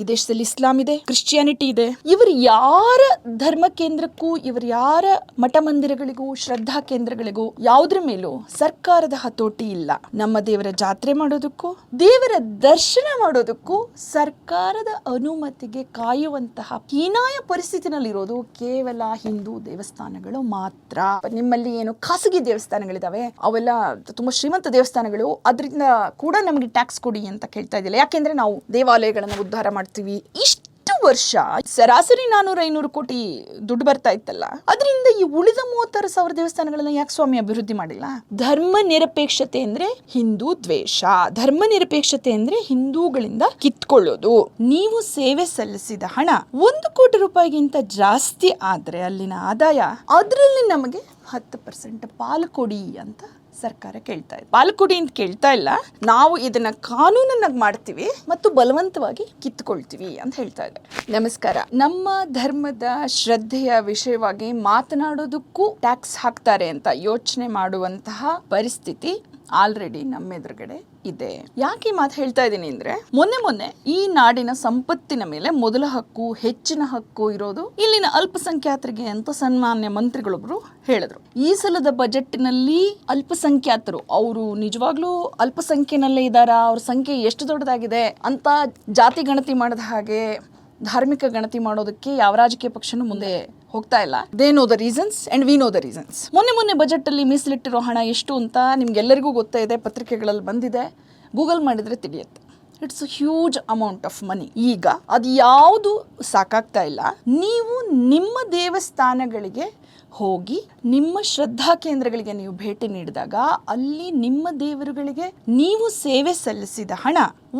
ಈ ದೇಶದಲ್ಲಿ ಇಸ್ಲಾಂ ಇದೆ, ಕ್ರಿಶ್ಚಿಯಾನಿಟಿ ಇದೆ. ಇವರು ಯಾರ ಧರ್ಮ ಕೇಂದ್ರಕ್ಕೂ ಇವರು ಯಾರ ಮಠ ಮಂದಿರಗಳಿಗೂ ಶ್ರದ್ಧಾ ಕೇಂದ್ರಗಳಿಗೂ ಯಾವುದ್ರ ಮೇಲೂ ಸರ್ಕಾರದ ಹತೋಟಿ ಇಲ್ಲ. ನಮ್ಮ ದೇವರ ಜಾತ್ರೆ ಮಾಡೋದಕ್ಕೂ, ದೇವರ ದರ್ಶನ ಮಾಡೋದಕ್ಕೂ ಸರ್ಕಾರದ ಅನುಮತಿಗೆ ಕಾಯುವಂತಹ ಹೀನಾಯ ಪರಿಸ್ಥಿತಿನಲ್ಲಿರೋದು ಕೇವಲ ಹಿಂದೂ ದೇವಸ್ಥಾನಗಳು ಮಾತ್ರ. ನಿಮ್ಮಲ್ಲಿ ಏನು ಖಾಸಗಿ ದೇವಸ್ಥಾನಗಳಿದಾವೆ, ಅವೆಲ್ಲ ತುಂಬಾ ಶ್ರೀಮಂತ ದೇವಸ್ಥಾನಗಳು, ಅದರಿಂದ ಕೂಡ ನಮಗೆ ಟ್ಯಾಕ್ಸ್ ಕೊಡಿ ಅಂತ ಕೇಳ್ತಾ ಇದ್ದಿಲ್ಲ. ಯಾಕೆಂದ್ರೆ ನಾವು ದೇವಾಲಯಗಳನ್ನು ಉದ್ಧಾರ ಮಾಡ್ತೀವಿ. ಇಷ್ಟು ವರ್ಷ ಸರಾಸರಿ ನಾನೂರ ಐನೂರು ಕೋಟಿ ದುಡ್ಡು ಬರ್ತಾ ಇತ್ತಲ್ಲ, ಅದರಿಂದ ಈ ಉಳಿದ ಮೂವತ್ತಾರು ಸಾವಿರ ದೇವಸ್ಥಾನಗಳನ್ನ ಯಾಕೆ ಸ್ವಾಮಿ ಅಭಿವೃದ್ಧಿ ಮಾಡಿಲ್ಲ? ಧರ್ಮ ನಿರಪೇಕ್ಷತೆ ಅಂದ್ರೆ ಹಿಂದೂ ದ್ವೇಷ. ಧರ್ಮ ನಿರಪೇಕ್ಷತೆ ಅಂದ್ರೆ ಹಿಂದೂಗಳಿಂದ ಕಿತ್ಕೊಳ್ಳೋದು. ನೀವು ಸೇವೆ ಸಲ್ಲಿಸಿದ ಹಣ ಒಂದು ಕೋಟಿ ರೂಪಾಯಿಗಿಂತ ಜಾಸ್ತಿ ಆದ್ರೆ ಅಲ್ಲಿನ ಆದಾಯ ಅದರಲ್ಲಿ ನಮಗೆ ಹತ್ತು ಪರ್ಸೆಂಟ್ ಪಾಲು ಕೊಡಿ ಅಂತ ಸರ್ಕಾರ ಕೇಳ್ತಾ ಇದೆ. ಪಾಲ್ಕುಡಿ ಅಂತ ಕೇಳ್ತಾ ಇಲ್ಲ. ನಾವು ಇದನ್ನ ಕಾನೂನನ್ನಾಗಿ ಮಾಡ್ತೀವಿ ಮತ್ತು ಬಲವಂತವಾಗಿ ಕಿತ್ಕೊಳ್ತೀವಿ ಅಂತ ಹೇಳ್ತಾ ಇದೆ. ನಮಸ್ಕಾರ. ನಮ್ಮ ಧರ್ಮದ ಶ್ರದ್ಧೆಯ ವಿಷಯವಾಗಿ ಮಾತನಾಡೋದಕ್ಕೂ ಟ್ಯಾಕ್ಸ್ ಹಾಕ್ತಾರೆ ಅಂತ ಯೋಚನೆ ಮಾಡುವಂತಹ ಪರಿಸ್ಥಿತಿ ಆಲ್ರೆಡಿ ನಮ್ಮ ಎದುರುಗಡೆ ಇದೆ. ಯಾಕೆ ಈ ಮಾತು ಹೇಳ್ತಾ ಇದ್ದೀನಿ ಅಂದ್ರೆ, ಮೊನ್ನೆ ಮೊನ್ನೆ ಈ ನಾಡಿನ ಸಂಪತ್ತಿನ ಮೇಲೆ ಮೊದಲ ಹಕ್ಕು, ಹೆಚ್ಚಿನ ಹಕ್ಕು ಇರೋದು ಇಲ್ಲಿನ ಅಲ್ಪಸಂಖ್ಯಾತರಿಗೆ ಅಂತ ಸನ್ಮಾನ್ಯ ಮಂತ್ರಿಗಳೊಬ್ರು ಹೇಳಿದ್ರು. ಈ ಸಲದ ಬಜೆಟ್ನಲ್ಲಿ ಅಲ್ಪಸಂಖ್ಯಾತರು, ಅವರು ನಿಜವಾಗ್ಲೂ ಅಲ್ಪಸಂಖ್ಯೆನಲ್ಲೇ ಇದ್ದಾರಾ? ಅವ್ರ ಸಂಖ್ಯೆ ಎಷ್ಟು ದೊಡ್ಡದಾಗಿದೆ ಅಂತ ಜಾತಿ ಗಣತಿ ಮಾಡಿದ ಹಾಗೆ ಧಾರ್ಮಿಕ ಗಣತಿ ಮಾಡೋದಕ್ಕೆ ಯಾವ ರಾಜಕೀಯ ಪಕ್ಷನೂ ಮುಂದೆ ಹೋಗ್ತಾ ಇಲ್ಲ. They know the reasons and we know the reasons ಮೊನ್ನೆ ಮೊನ್ನೆ ಬಜೆಟ್ ಅಲ್ಲಿ ಮೀಸಲಿಟ್ಟಿರೋ ಹಣ ಎಷ್ಟು ಅಂತ ನಿಮ್ಗೆಲ್ಲರಿಗೂ ಗೊತ್ತೇ ಇದೆ, ಪತ್ರಿಕೆಗಳಲ್ಲಿ ಬಂದಿದೆ. ಗೂಗಲ್ ಮಾಡಿದ್ರೆ ತಿಳಿಯುತ್ತೆ. It's a huge amount of money ಈಗ ಅದು ಯಾವುದು ಸಾಕಾಗ್ತಾ ಇಲ್ಲ. ನೀವು ನಿಮ್ಮ ದೇವಸ್ಥಾನಗಳಿಗೆ ಹೋಗಿ, ನಿಮ್ಮ ಶ್ರದ್ಧಾ ಕೇಂದ್ರಗಳಿಗೆ ನೀವು ಭೇಟಿ ನೀಡಿದಾಗ ಅಲ್ಲಿ ನಿಮ್ಮ ದೇವರುಗಳಿಗೆ ನೀವು ಸೇವೆ ಸಲ್ಲಿಸಿದ ಹಣ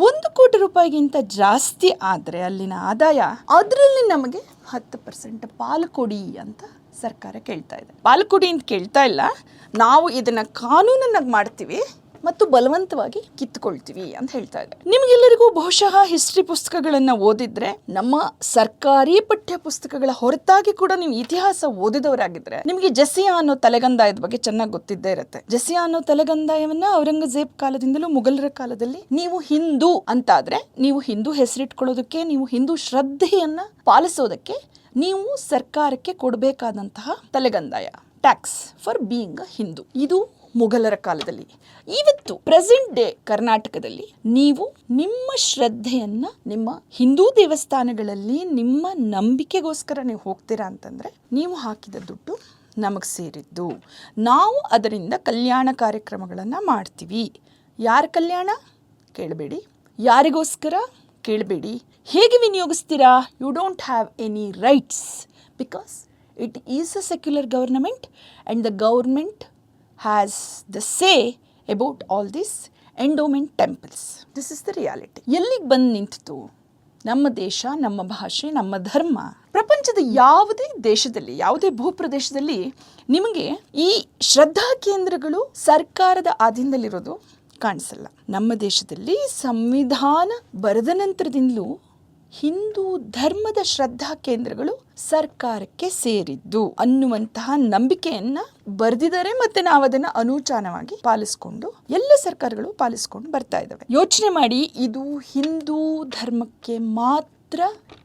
ಒಂದು ಕೋಟಿ ರೂಪಾಯಿಗಿಂತ ಜಾಸ್ತಿ ಆದರೆ ಅಲ್ಲಿನ ಆದಾಯ ಅದರಲ್ಲಿ ನಮಗೆ ಹತ್ತು ಪರ್ಸೆಂಟ್ ಪಾಲು ಕೊಡಿ ಅಂತ ಸರ್ಕಾರ ಕೇಳ್ತಾ ಇದೆ. ಪಾಲು ಕೊಡಿ ಅಂತ ಕೇಳ್ತಾ ಇಲ್ಲ. ನಾವು ಇದನ್ನು ಕಾನೂನನ್ನಾಗಿ ಮಾಡ್ತೀವಿ. ಮತ್ತು ಬಲವಂತವಾಗಿ ಕಿತ್ತುಕೊಳ್ತೀವಿ ಅಂತ ಹೇಳ್ತಾ ಇದೆ ನಿಮಗೆಲ್ಲರಿಗೂ ಬಹುಶಃ ಹಿಸ್ಟ್ರಿ ಪುಸ್ತಕಗಳನ್ನು ಓದಿದ್ರೆ, ನಮ್ಮ ಸರ್ಕಾರಿ ಪಠ್ಯ ಪುಸ್ತಕಗಳ ಹೊರತಾಗಿ ಕೂಡ ನೀವು ಇತಿಹಾಸ ಓದಿದವರಾಗಿದ್ರೆ, ನಿಮಗೆ ಜಸಿಯಾ ಅನ್ನೋ ತಲೆಗಂದಾಯದ ಬಗ್ಗೆ ಚೆನ್ನಾಗಿ ಗೊತ್ತಿದ್ದೇ ಇರುತ್ತೆ. ಜಸಿಯಾ ಅನ್ನೋ ತಲೆಗಂದಾಯವನ್ನ ಔರಂಗಜೇಬ್ ಕಾಲದಿಂದಲೂ ಮುಘಲರ ಕಾಲದಲ್ಲಿ ನೀವು ಹಿಂದೂ ಅಂತಾದ್ರೆ, ನೀವು ಹಿಂದೂ ಹೆಸರಿಟ್ಕೊಳ್ಳೋದಕ್ಕೆ, ನೀವು ಹಿಂದೂ ಶ್ರದ್ಧೆಯನ್ನ ಪಾಲಿಸೋದಕ್ಕೆ ನೀವು ಸರ್ಕಾರಕ್ಕೆ ಕೊಡಬೇಕಾದಂತಹ ತಲೆಗಂದಾಯ. Tax for being a Hindu ಇದು ಮುಘಲರ ಕಾಲದಲ್ಲಿ. ಇವತ್ತು ಪ್ರೆಸೆಂಟ್ ಡೇ ಕರ್ನಾಟಕದಲ್ಲಿ ನೀವು ನಿಮ್ಮ ಶ್ರದ್ಧೆಯನ್ನ, ನಿಮ್ಮ ಹಿಂದೂ ದೇವಸ್ಥಾನಗಳಲ್ಲಿ ನಿಮ್ಮ ನಂಬಿಕೆಗೋಸ್ಕರ ನೀವು ಹೋಗ್ತೀರಾ ಅಂತಂದ್ರೆ, ನೀವು ಹಾಕಿದ ದುಡ್ಡು ನಮಗೆ ಸೇರಿದ್ದು. ನಾವು ಅದರಿಂದ ಕಲ್ಯಾಣ ಕಾರ್ಯಕ್ರಮಗಳನ್ನು ಮಾಡ್ತೀವಿ. ಯಾರ ಕಲ್ಯಾಣ? ಕೇಳಬೇಡಿ. ಯಾರಿಗೋಸ್ಕರ? ಕೇಳಬೇಡಿ. ಹೇಗೆ ವಿನಿಯೋಗಿಸ್ತೀರಾ? You don't have any rights because it is a secular government and the government has the say about all this endowment temples this is the reality ಎಲ್ಲಿಗೆ ಬಂದು ನಿಂತಿತು ನಮ್ಮ ದೇಶ ನಮ್ಮ ಭಾಷೆ ನಮ್ಮ ಧರ್ಮ. ಪ್ರಪಂಚದ ಯಾವುದೇ ದೇಶದಲ್ಲಿ ಯಾವುದೇ ಭೂಪ್ರದೇಶದಲ್ಲಿ ನಿಮಗೆ ಈ ಶ್ರದ್ಧಾ ಕೇಂದ್ರಗಳು ಸರ್ಕಾರದ ಆಧೀನದಲ್ಲಿರೋದು ಕಾಣಿಸಲ್ಲ. ನಮ್ಮ ದೇಶದಲ್ಲಿ ಸಂವಿಧಾನ ಬರೆದ ನಂತರದಿಂದಲೂ ಹಿಂದೂ ಧರ್ಮದ ಶ್ರದ್ಧಾ ಕೇಂದ್ರಗಳು ಸರ್ಕಾರಕ್ಕೆ ಸೇರಿದ್ದು ಅನ್ನುವಂತಹ ನಂಬಿಕೆಯನ್ನ ಬರೆದಿದ್ದಾರೆ ಮತ್ತೆ ನಾವು ಅದನ್ನ ಅನುಚಾನವಾಗಿ ಪಾಲಿಸ್ಕೊಂಡು ಎಲ್ಲ ಸರ್ಕಾರಗಳು ಪಾಲಿಸ್ಕೊಂಡು ಬರ್ತಾ ಇದ್ದಾವೆ ಯೋಚನೆ ಮಾಡಿ ಇದು ಹಿಂದೂ ಧರ್ಮಕ್ಕೆ ಮಾತ್ರ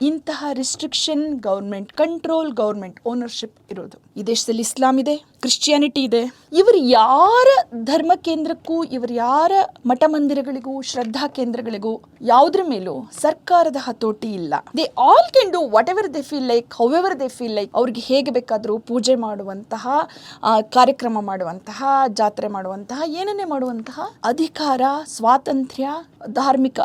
ಇಂತಹ restriction government control government ownership ಇರೋದು. ಈ ದೇಶದಲ್ಲಿ ಇಸ್ಲಾಂ ಇದೆ ಕ್ರಿಶ್ಚಿಯಾನಿಟಿ ಇದೆ. ಇವರು ಯಾರ ಧರ್ಮ ಕೇಂದ್ರಕ್ಕೂ ಇವರು ಯಾರ ಮಠ ಮಂದಿರಗಳಿಗೂ ಶ್ರದ್ಧಾ ಕೇಂದ್ರಗಳಿಗೂ ಯಾವುದ್ರ ಮೇಲೂ ಸರ್ಕಾರದ ಹತೋಟಿ ಇಲ್ಲ. They all can do whatever they feel like however they feel like ಅವ್ರಿಗೆ ಹೇಗೆ ಬೇಕಾದರೂ ಪೂಜೆ ಮಾಡುವಂತಹ ಕಾರ್ಯಕ್ರಮ ಮಾಡುವಂತಹ, ಜಾತ್ರೆ ಮಾಡುವಂತಹ, ಏನನ್ನೇ ಮಾಡುವಂತಹ ಅಧಿಕಾರ, ಸ್ವಾತಂತ್ರ್ಯ, ಧಾರ್ಮಿಕ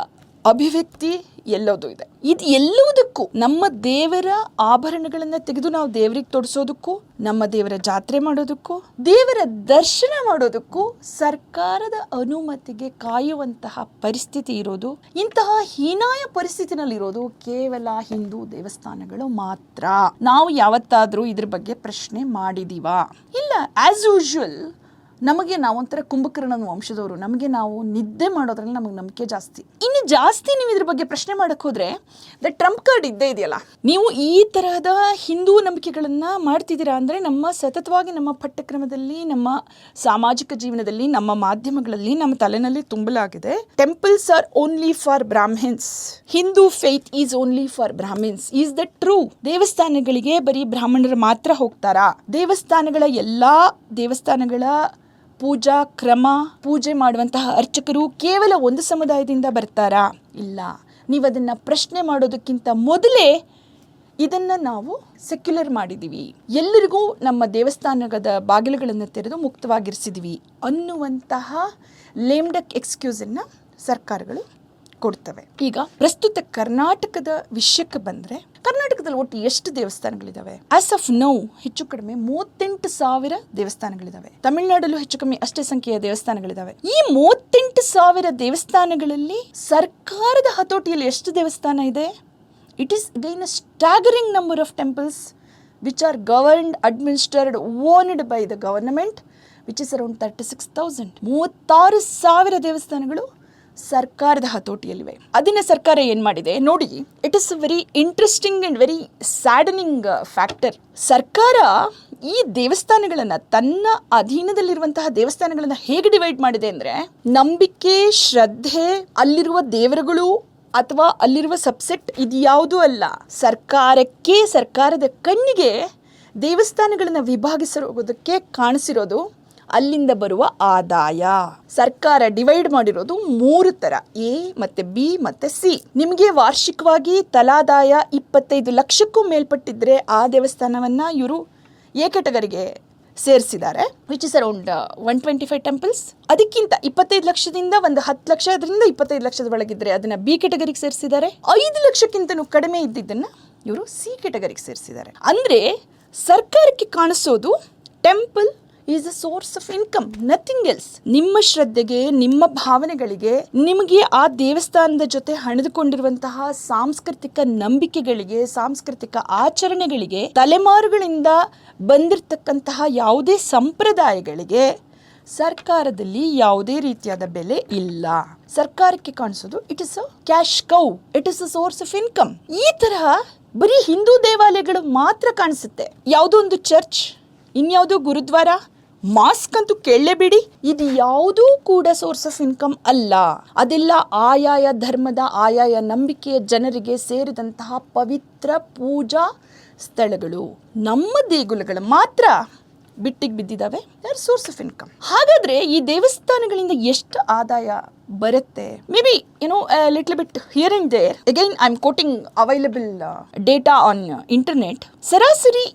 ಅಭಿವ್ಯಕ್ತಿ ಎಲ್ಲೋದು ಇದೆ. ಇದು ಎಲ್ಲವುದಕ್ಕೂ ನಮ್ಮ ದೇವರ ಆಭರಣಗಳನ್ನ ತೆಗೆದು ನಾವು ದೇವರಿಗೆ ತೊಡಿಸೋದಕ್ಕೂ, ನಮ್ಮ ದೇವರ ಜಾತ್ರೆ ಮಾಡೋದಕ್ಕೂ, ದೇವರ ದರ್ಶನ ಮಾಡೋದಕ್ಕೂ ಸರ್ಕಾರದ ಅನುಮತಿಗೆ ಕಾಯುವಂತಹ ಪರಿಸ್ಥಿತಿ ಇರೋದು, ಇಂತಹ ಹೀನಾಯ ಪರಿಸ್ಥಿತಿನಲ್ಲಿರೋದು ಕೇವಲ ಹಿಂದೂ ದೇವಸ್ಥಾನಗಳು ಮಾತ್ರ. ನಾವು ಯಾವತ್ತಾದರೂ ಇದ್ರ ಬಗ್ಗೆ ಪ್ರಶ್ನೆ ಮಾಡಿದೀವಾ? ಇಲ್ಲ ಆಸ್ ಯೂಶುವಲ್ ನಮಗೆ ನಾವೊಂಥರ ಕುಂಭಕರ್ಣನ ವಂಶದವರು. ನಮಗೆ ನಾವು ನಿದ್ದೆ ಮಾಡೋದ್ರಲ್ಲಿ ನಮಗೆ ನಂಬಿಕೆ ಜಾಸ್ತಿ. ಇನ್ನು ಜಾಸ್ತಿ ನೀವು ಇದ್ರ ಬಗ್ಗೆ ಪ್ರಶ್ನೆ ಮಾಡಕ್ಕೆ ಹೋದ್ರೆ ದ ಟ್ರಂಪ್ ಕಾರ್ಡ್ ಇದ್ದೇ ಇದೆಯಲ್ಲ? ನೀವು ಈ ತರಹದ ಹಿಂದೂ ನಂಬಿಕೆಗಳನ್ನು ಮಾಡ್ತಿದ್ದೀರಾ ಅಂದ್ರೆ ನಮ್ಮ ಸತತವಾಗಿ ನಮ್ಮ ಪಠ್ಯಕ್ರಮದಲ್ಲಿ, ನಮ್ಮ ಸಾಮಾಜಿಕ ಜೀವನದಲ್ಲಿ, ನಮ್ಮ ಮಾಧ್ಯಮಗಳಲ್ಲಿ ನಮ್ಮ ತಲೆನಲ್ಲಿ ತುಂಬಲಾಗಿದೆ temples are only for Brahmins Hindu faith is only for Brahmins is the true ದೇವಸ್ಥಾನಗಳಿಗೆ ಬರೀ ಬ್ರಾಹ್ಮಣರು ಮಾತ್ರ ಹೋಗ್ತಾರಾ? ದೇವಸ್ಥಾನಗಳ ಎಲ್ಲಾ ದೇವಸ್ಥಾನಗಳ ಪೂಜಾ, ಕ್ರಮ, ಪೂಜೆ ಮಾಡುವಂತಹ ಅರ್ಚಕರು ಕೇವಲ ಒಂದು ಸಮುದಾಯದಿಂದ ಬರ್ತಾರಾ? ಇಲ್ಲ. ನೀವು ಅದನ್ನು ಪ್ರಶ್ನೆ ಮಾಡೋದಕ್ಕಿಂತ ಮೊದಲೇ ಇದನ್ನು ನಾವು ಸೆಕ್ಯುಲರ್ ಮಾಡಿದ್ದೀವಿ ಎಲ್ಲರಿಗೂ ನಮ್ಮ ದೇವಸ್ಥಾನದ ಬಾಗಿಲುಗಳನ್ನು ತೆರೆದು ಮುಕ್ತವಾಗಿರಿಸಿದ್ವಿ ಅನ್ನುವಂತಹ ಲೇಮ್ಡಕ್ ಎಕ್ಸ್ಕ್ಯೂಸನ್ನು ಸರ್ಕಾರಗಳು ಕೊಡ್ತವೆ. ಈಗ ಪ್ರಸ್ತುತ ಕರ್ನಾಟಕದ ವಿಷಯಕ್ಕೆ ಬಂದರೆ ಕರ್ನಾಟಕದಲ್ಲಿ ಒಟ್ಟು ಎಷ್ಟು ದೇವಸ್ಥಾನಗಳಿದಾವೆ? ಆಸ್ ಆಫ್ ನೌ ಹೆಚ್ಚು ಕಡಿಮೆ ಮೂವತ್ತೆಂಟು ಸಾವಿರ ದೇವಸ್ಥಾನಗಳಿದಾವೆ. ತಮಿಳುನಾಡಲ್ಲೂ ಹೆಚ್ಚು ಕಮ್ಮಿ ಅಷ್ಟೇ ಸಂಖ್ಯೆಯ ದೇವಸ್ಥಾನಗಳಿದಾವೆ. ಈ ಮೂವತ್ತೆಂಟು ಸಾವಿರ ದೇವಸ್ಥಾನಗಳಲ್ಲಿ ಸರ್ಕಾರದ ಹತೋಟಿಯಲ್ಲಿ ಎಷ್ಟು ದೇವಸ್ಥಾನ ಇದೆ? It is again a staggering number of temples which are governed administered owned by the government which is around thirty six thousand ಮೂವತ್ತಾರು ಸಾವಿರ ದೇವಸ್ಥಾನಗಳು ಸರ್ಕಾರದ ಹತೋಟಿಯಲ್ಲಿವೆ. ಅದನ್ನ ಸರ್ಕಾರ ಏನು ಮಾಡಿದೆ? ನೋಡಿ it is very interesting and very saddening factor ಸರ್ಕಾರ ಈ ದೇವಸ್ಥಾನಗಳನ್ನು, ತನ್ನ ಅಧೀನದಲ್ಲಿರುವಂತಹ ದೇವಸ್ಥಾನಗಳನ್ನು ಹೇಗೆ ಡಿವೈಡ್ ಮಾಡಿದೆ ಅಂದರೆ, ನಂಬಿಕೆ, ಶ್ರದ್ಧೆ, ಅಲ್ಲಿರುವ ದೇವರುಗಳು ಅಥವಾ ಅಲ್ಲಿರುವ ಸಬ್ಸೆಟ್ ಇದ್ಯಾವುದೂ ಅಲ್ಲ, ಸರ್ಕಾರಕ್ಕೆ, ಸರ್ಕಾರದ ಕಣ್ಣಿಗೆ ದೇವಸ್ಥಾನಗಳನ್ನು ವಿಭಾಗಿಸಿರೋದಕ್ಕೆ ಕಾಣಿಸಿರೋದು ಅಲ್ಲಿಂದ ಬರುವ ಆದಾಯ. ಸರ್ಕಾರ ಡಿವೈಡ್ ಮಾಡಿರೋದು ಮೂರು ತರ ಎ ಮತ್ತೆ ಬಿ ಮತ್ತೆ ಸಿ. ನಿಮಗೆ ವಾರ್ಷಿಕವಾಗಿ ತಲಾದಾಯ ಇಪ್ಪತ್ತೈದು ಲಕ್ಷಕ್ಕೂ ಮೇಲ್ಪಟ್ಟಿದ್ರೆ ಆ ದೇವಸ್ಥಾನವನ್ನ ಇವರು ಎ ಕೆಟಗರಿಗೆ ಸೇರಿಸಿದ್ದಾರೆ. Which is around one twenty five temples ಅದಕ್ಕಿಂತ ಇಪ್ಪತ್ತೈದು ಲಕ್ಷದಿಂದ ಒಂದು ಹತ್ತು ಲಕ್ಷ ಅದರಿಂದ ಇಪ್ಪತ್ತೈದು ಲಕ್ಷದ ಒಳಗಿದ್ರೆ ಅದನ್ನ ಬಿ ಕೆಟಗರಿಗೆ ಸೇರಿಸಿದ್ದಾರೆ. ಐದು ಲಕ್ಷಕ್ಕಿಂತನೂ ಕಡಿಮೆ ಇದ್ದಿದ್ದನ್ನ ಇವರು ಸಿ ಕೆಟಗರಿಗೆ ಸೇರಿಸಿದ್ದಾರೆ. ಅಂದ್ರೆ ಸರ್ಕಾರಕ್ಕೆ ಕಾಣಿಸೋದು temple is a source of income nothing else ನಿಮ್ಮ ಶ್ರದ್ಧೆಗೆ, ನಿಮ್ಮ ಭಾವನೆಗಳಿಗೆ, ನಿಮಗೆ ಆ ದೇವಸ್ಥಾನದ ಜೊತೆ ಹಣೆದುಕೊಂಡಿರುವಂತಹ ಸಾಂಸ್ಕೃತಿಕ ನಂಬಿಕೆಗಳಿಗೆ, ಸಾಂಸ್ಕೃತಿಕ ಆಚರಣೆಗಳಿಗೆ, ತಲೆಮಾರುಗಳಿಂದ ಬಂದಿರತಕ್ಕಂತಹ ಯಾವುದೇ ಸಂಪ್ರದಾಯಗಳಿಗೆ ಸರ್ಕಾರದಲ್ಲಿ ಯಾವುದೇ ರೀತಿಯಾದ ಬೆಲೆ ಇಲ್ಲ. ಸರ್ಕಾರಕ್ಕೆ ಕಾಣಿಸೋದು it is a cash cow it is a source of income ಈ ತರಹ ಬರೀ ಹಿಂದೂ ದೇವಾಲಯಗಳು ಮಾತ್ರ ಕಾಣಿಸುತ್ತೆ. ಯಾವುದೋ ಒಂದು ಚರ್ಚ್ ಇನ್ಯಾವುದೋ ಗುರುದ್ವಾರ ಮಾಸ್ಕ್ ಅಂತೂ ಕೇಳಲೇಬೇಡಿ. ಇದು ಯಾವುದೂ ಕೂಡ ಸೋರ್ಸ್ ಆಫ್ ಇನ್ಕಮ್ ಅಲ್ಲ. ಅದೆಲ್ಲ ಆಯಾಯ ಧರ್ಮದ ಆಯಾಯ ನಂಬಿಕೆಯ ಜನರಿಗೆ ಸೇರಿದಂತಹ ಪವಿತ್ರ ಪೂಜಾ ಸ್ಥಳಗಳು. ನಮ್ಮ ದೇಗುಲಗಳು ಮಾತ್ರ ಬಿಟ್ಟಿಗೆ ಬಿದ್ದಿದ್ದಾವೆ ದರ್ ಸೋರ್ಸ್ ಆಫ್ ಇನ್ಕಮ್ ಹಾಗಾದ್ರೆ ಈ ದೇವಸ್ಥಾನಗಳಿಂದ ಎಷ್ಟು ಆದಾಯ ಬರುತ್ತೆ? May be you know little bit here and there again I am quoting available data on internet ಸರಾಸರಿ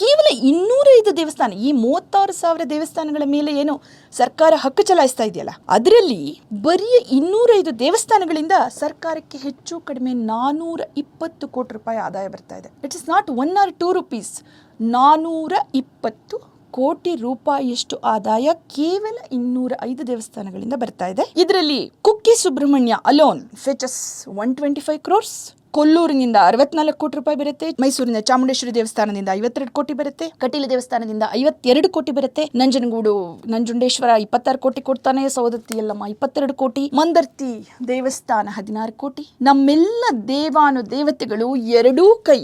ಕೇವಲ ಇನ್ನೂರೈದು ದೇವಸ್ಥಾನ, ಈ ಮೂವತ್ತಾರು ಸಾವಿರ ದೇವಸ್ಥಾನಗಳ ಮೇಲೆ ಏನು ಸರ್ಕಾರ ಹಕ್ಕು ಚಲಾಯಿಸ್ತಾ ಇದೆಯಲ್ಲ, ಅದರಲ್ಲಿ ಬರೀ ಇನ್ನೂರೈದು ದೇವಸ್ಥಾನಗಳಿಂದ ಸರ್ಕಾರಕ್ಕೆ ಹೆಚ್ಚು ಕಡಿಮೆ ನಾನೂರ ಇಪ್ಪತ್ತು ಕೋಟಿ ರೂಪಾಯಿ ಆದಾಯ ಬರ್ತಾ ಇದೆ. It is not one or two rupees ನಾನೂರ ಇಪ್ಪತ್ತು ಕೋಟಿ ರೂಪಾಯಿಯಷ್ಟು ಆದಾಯ ಕೇವಲ ಇನ್ನೂರ ಐದು ದೇವಸ್ಥಾನಗಳಿಂದ ಬರ್ತಾ ಇದೆ. ಇದರಲ್ಲಿ Kukke Subramanya alone fetches one twenty five crores ಕೊಲ್ಲೂರಿನಿಂದ ಅರವತ್ನಾಲ್ಕು ಕೋಟಿ ರೂಪಾಯಿ ಬರುತ್ತೆ ಮೈಸೂರಿನ ಚಾಮುಂಡೇಶ್ವರಿ ದೇವಸ್ಥಾನದಿಂದ ಐವತ್ತೆರಡು ಕೋಟಿ ಬರುತ್ತೆ, ಕಟೀಲು ದೇವಸ್ಥಾನದಿಂದ ಐವತ್ತೆರಡು ಕೋಟಿ ಬರುತ್ತೆ, ನಂಜನಗೂಡು, ನಂಜುಂಡೇಶ್ವರ ಇಪ್ಪತ್ತಾರು ಕೋಟಿ ಕೊಡ್ತಾನೆ ಸೌದತ್ತಿ ಎಲ್ಲಮ್ಮ ಇಪ್ಪತ್ತೆರಡು ಕೋಟಿ, ಮಂದರ್ತಿ ದೇವಸ್ಥಾನ ಹದಿನಾರು ಕೋಟಿ. ನಮ್ಮೆಲ್ಲ ದೇವಾನು ದೇವತೆಗಳು ಎರಡೂ ಕೈ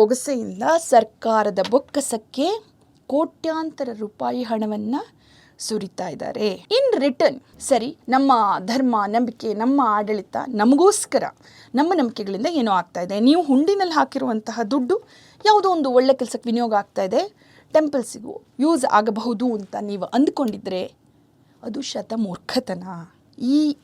ಬೊಗಸೆಯಿಂದ ಸರ್ಕಾರದ ಬೊಕ್ಕಸಕ್ಕೆ ಕೋಟ್ಯಾಂತರ ರೂಪಾಯಿ ಹಣವನ್ನ ಸುರಿತಾ ಇದ್ದಾರೆ ಇನ್ ರಿಟರ್ನ್ ಸರಿ, ನಮ್ಮ ಧರ್ಮ, ನಂಬಿಕೆ, ನಮ್ಮ ಆಡಳಿತ ನಮಗೋಸ್ಕರ, ನಮ್ಮ ನಂಬಿಕೆಗಳಿಂದ ಏನೋ ಆಗ್ತಾ ಇದೆ. ನೀವು ಹುಂಡಿನಲ್ಲಿ ಹಾಕಿರುವಂತಹ ದುಡ್ಡು ಯಾವುದೋ ಒಂದು ಒಳ್ಳೆ ಕೆಲಸಕ್ಕೆ ವಿನಿಯೋಗ ಆಗ್ತಾ ಇದೆ. ಟೆಂಪಲ್ಸಿಗೂ ಯೂಸ್ ಆಗಬಹುದು ಅಂತ ನೀವು ಅಂದ್ಕೊಂಡಿದ್ರೆ ಅದು ಶತಮೂರ್ಖತನ. ಈ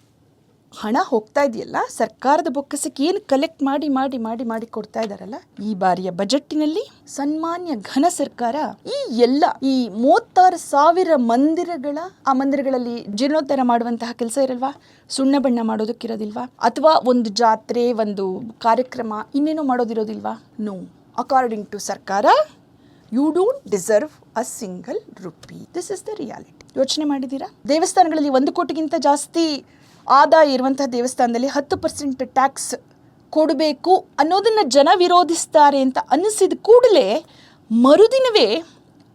ಹಣ ಹೋಗ್ತಾ ಇದೆಯಲ್ಲ, ಸರ್ಕಾರದ ಬೊಕ್ಕಸಕ್ಕೆ ಏನು ಕಲೆಕ್ಟ್ ಮಾಡಿ ಮಾಡಿ ಮಾಡಿ ಮಾಡಿ ಕೊಡ್ತಾ ಇದಾರಲ್ಲ, ಈ ಬಾರಿಯ ಬಜೆಟ್ಟಿನಲ್ಲಿ ಸನ್ಮಾನ್ಯ ಘನ ಸರ್ಕಾರ ಈ ಎಲ್ಲ, ಈ ಮೂವತ್ತಾರು ಸಾವಿರ ಮಂದಿರಗಳ, ಆ ಮಂದಿರಗಳಲ್ಲಿ ಜೀರ್ಣೋದ್ಧಾರ ಮಾಡುವಂತಹ ಕೆಲಸ ಇರಲ್ವಾ? ಸುಣ್ಣ ಬಣ್ಣ ಮಾಡೋದಕ್ಕಿರೋದಿಲ್ವಾ? ಅಥವಾ ಒಂದು ಜಾತ್ರೆ, ಒಂದು ಕಾರ್ಯಕ್ರಮ ಇನ್ನೇನೋ ಮಾಡೋದಿರೋದಿಲ್ವಾ? ನೋ ಅಕಾರ್ಡಿಂಗ್ ಟು ಸರ್ಕಾರ you don't deserve a single rupee this is the reality ಯೋಚನೆ ಮಾಡಿದ್ದೀರಾ? ದೇವಸ್ಥಾನಗಳಲ್ಲಿ ಒಂದು ಕೋಟಿಗಿಂತ ಜಾಸ್ತಿ ಆದಾಯ ಇರುವಂತಹ ದೇವಸ್ಥಾನದಲ್ಲಿ ಹತ್ತು ಪರ್ಸೆಂಟ್ ಟ್ಯಾಕ್ಸ್ ಕೊಡಬೇಕು ಅನ್ನೋದನ್ನು ಜನ ವಿರೋಧಿಸ್ತಾರೆ ಅಂತ ಅನ್ನಿಸಿದ ಕೂಡಲೇ ಮರುದಿನವೇ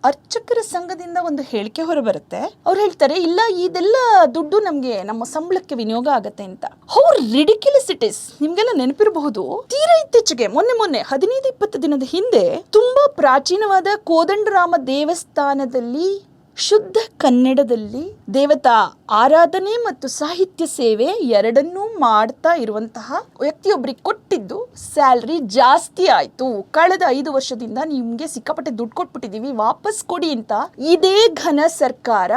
ಅರ್ಚಕರ ಸಂಘದಿಂದ ಒಂದು ಹೇಳಿಕೆ ಹೊರಬರುತ್ತೆ. ಅವ್ರು ಹೇಳ್ತಾರೆ, ಇಲ್ಲ, ಇದೆಲ್ಲ ದುಡ್ಡು ನಮಗೆ ನಮ್ಮ ಸಂಬಳಕ್ಕೆ ವಿನಿಯೋಗ ಆಗತ್ತೆ ಅಂತ. ಹೌ ರಿಡಿಕ್ಯುಲಸ್ ಇಟ್ ಇಸ್ ನಿಮ್ಗೆಲ್ಲ ನೆನಪಿರಬಹುದು, ತೀರಾ ಇತ್ತೀಚೆಗೆ, ಮೊನ್ನೆ ಮೊನ್ನೆ, ಹದಿನೈದು ಇಪ್ಪತ್ತು ದಿನದ ಹಿಂದೆ ತುಂಬಾ ಪ್ರಾಚೀನವಾದ ಕೋದಂಡರಾಮ ದೇವಸ್ಥಾನದಲ್ಲಿ ಶುದ್ಧ ಕನ್ನಡದಲ್ಲಿ ದೇವತಾ ಆರಾಧನೆ ಮತ್ತು ಸಾಹಿತ್ಯ ಸೇವೆ ಎರಡನ್ನೂ ಮಾಡ್ತಾ ಇರುವಂತಹ ವ್ಯಕ್ತಿಯೊಬ್ಬರಿಗೆ ಕೊಟ್ಟಿದ್ದು ಸ್ಯಾಲ್ರಿ ಜಾಸ್ತಿ ಆಯ್ತು. ಕಳೆದ ಐದು ವರ್ಷದಿಂದ ನಿಮ್ಗೆ ಸಿಕ್ಕಾಪಟ್ಟೆ ದುಡ್ಡು ಕೊಟ್ಬಿಟ್ಟಿದೀವಿ ವಾಪಸ್ ಕೊಡಿ ಅಂತ ಇದೇ ಘನ ಸರ್ಕಾರ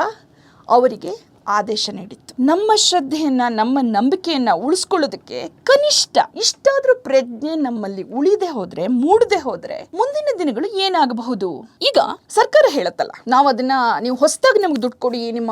ಅವರಿಗೆ ಆದೇಶ ನೀಡಿತ್ತು. ನಮ್ಮ ಶ್ರದ್ಧೆಯನ್ನ, ನಮ್ಮ ನಂಬಿಕೆಯನ್ನ ಉಳಿಸ್ಕೊಳ್ಳೋದಕ್ಕೆ ಕನಿಷ್ಠ ಇಷ್ಟಾದ್ರೂ ಪ್ರಜ್ಞೆ ನಮ್ಮಲ್ಲಿ ಉಳಿದೆ ಹೋದ್ರೆ, ಮೂಡದೆ ಹೋದ್ರೆ ಮುಂದಿನ ದಿನಗಳು ಏನಾಗಬಹುದು? ಈಗ ಸರ್ಕಾರ ಹೇಳತ್ತಲ್ಲ, ನಾವು ಅದನ್ನ ನೀವು ಹೊಸದಾಗಿ ನಮ್ಗೆ ದುಡ್ಡು ಕೊಡಿ, ನಿಮ್ಮ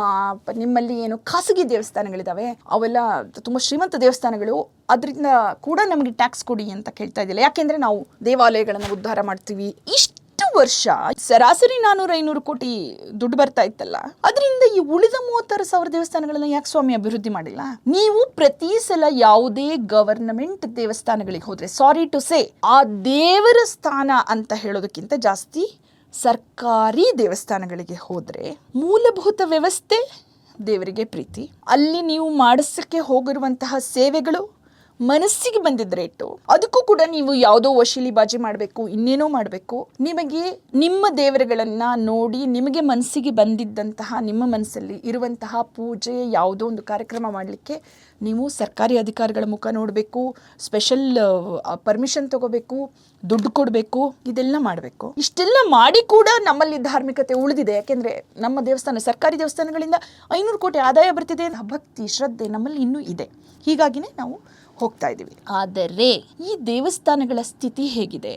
ನಿಮ್ಮಲ್ಲಿ ಏನು ಖಾಸಗಿ ದೇವಸ್ಥಾನಗಳಿದಾವೆ, ಅವೆಲ್ಲ ತುಂಬಾ ಶ್ರೀಮಂತ ದೇವಸ್ಥಾನಗಳು, ಅದರಿಂದ ಕೂಡ ನಮಗೆ ಟ್ಯಾಕ್ಸ್ ಕೊಡಿ ಅಂತ ಕೇಳ್ತಾ ಇದ್ದಿಲ್ಲ. ಯಾಕೆಂದ್ರೆ ನಾವು ದೇವಾಲಯಗಳನ್ನು ಉದ್ಧಾರ ಮಾಡ್ತೀವಿ. ಇಷ್ಟು ವರ್ಷ ಸರಾಸರಿ ನಾನೂರ ಐನೂರು ಕೋಟಿ ದುಡ್ಡು ಬರ್ತಾ ಇತ್ತಲ್ಲ, ಅದರಿಂದ ಈ ಉಳಿದ ಮೂವತ್ತಾರು ಸಾವಿರ ದೇವಸ್ಥಾನಗಳನ್ನ ಯಾಕೆ ಸ್ವಾಮಿ ಅಭಿವೃದ್ಧಿ ಮಾಡಿಲ್ಲ? ನೀವು ಪ್ರತಿ ಸಲ ಯಾವುದೇ ಗವರ್ನಮೆಂಟ್ ದೇವಸ್ಥಾನಗಳಿಗೆ ಹೋದ್ರೆ ಸಾರಿ ಟು ಸೇ ಆ ದೇವರ ಸ್ಥಾನ ಅಂತ ಹೇಳೋದಕ್ಕಿಂತ ಜಾಸ್ತಿ ಸರ್ಕಾರಿ ದೇವಸ್ಥಾನಗಳಿಗೆ ಹೋದ್ರೆ ಮೂಲಭೂತ ವ್ಯವಸ್ಥೆ ದೇವರಿಗೆ ಪ್ರೀತಿ. ಅಲ್ಲಿ ನೀವು ಮಾಡಿಸಕ್ಕೆ ಹೋಗಿರುವಂತಹ ಸೇವೆಗಳು ಮನಸ್ಸಿಗೆ ಬಂದಿದ್ದ ರೇಟು ಅದಕ್ಕೂ ಕೂಡ ನೀವು ಯಾವುದೋ ವಶೀಲಿ ಬಾಜಿ ಮಾಡಬೇಕು, ಇನ್ನೇನೋ ಮಾಡಬೇಕು. ನಿಮಗೆ ನಿಮ್ಮ ದೇವರುಗಳನ್ನ ನೋಡಿ ನಿಮಗೆ ಮನಸ್ಸಿಗೆ ಬಂದಿದ್ದಂತಹ, ನಿಮ್ಮ ಮನಸ್ಸಲ್ಲಿ ಇರುವಂತಹ ಪೂಜೆ, ಯಾವುದೋ ಒಂದು ಕಾರ್ಯಕ್ರಮ ಮಾಡಲಿಕ್ಕೆ ನೀವು ಸರ್ಕಾರಿ ಅಧಿಕಾರಿಗಳ ಮುಖ ನೋಡಬೇಕು ಸ್ಪೆಷಲ್ ಪರ್ಮಿಷನ್ ತಗೋಬೇಕು, ದುಡ್ಡು ಕೊಡಬೇಕು, ಇದೆಲ್ಲ ಮಾಡಬೇಕು. ಇಷ್ಟೆಲ್ಲ ಮಾಡಿ ಕೂಡ ನಮ್ಮಲ್ಲಿ ಧಾರ್ಮಿಕತೆ ಉಳಿದಿದೆ. ಯಾಕೆಂದ್ರೆ ನಮ್ಮ ದೇವಸ್ಥಾನ, ಸರ್ಕಾರಿ ದೇವಸ್ಥಾನಗಳಿಂದ ಐನೂರು ಕೋಟಿ ಆದಾಯ ಬರ್ತಿದೆ. ಭಕ್ತಿ, ಶ್ರದ್ಧೆ ನಮ್ಮಲ್ಲಿ ಇನ್ನೂ ಇದೆ. ಹೀಗಾಗಿನೇ ನಾವು ಹೋಗ್ತಾ ಇದ್ದೀವಿ. ಆದರೆ ಈ ದೇವಸ್ಥಾನಗಳ ಸ್ಥಿತಿ ಹೇಗಿದೆ?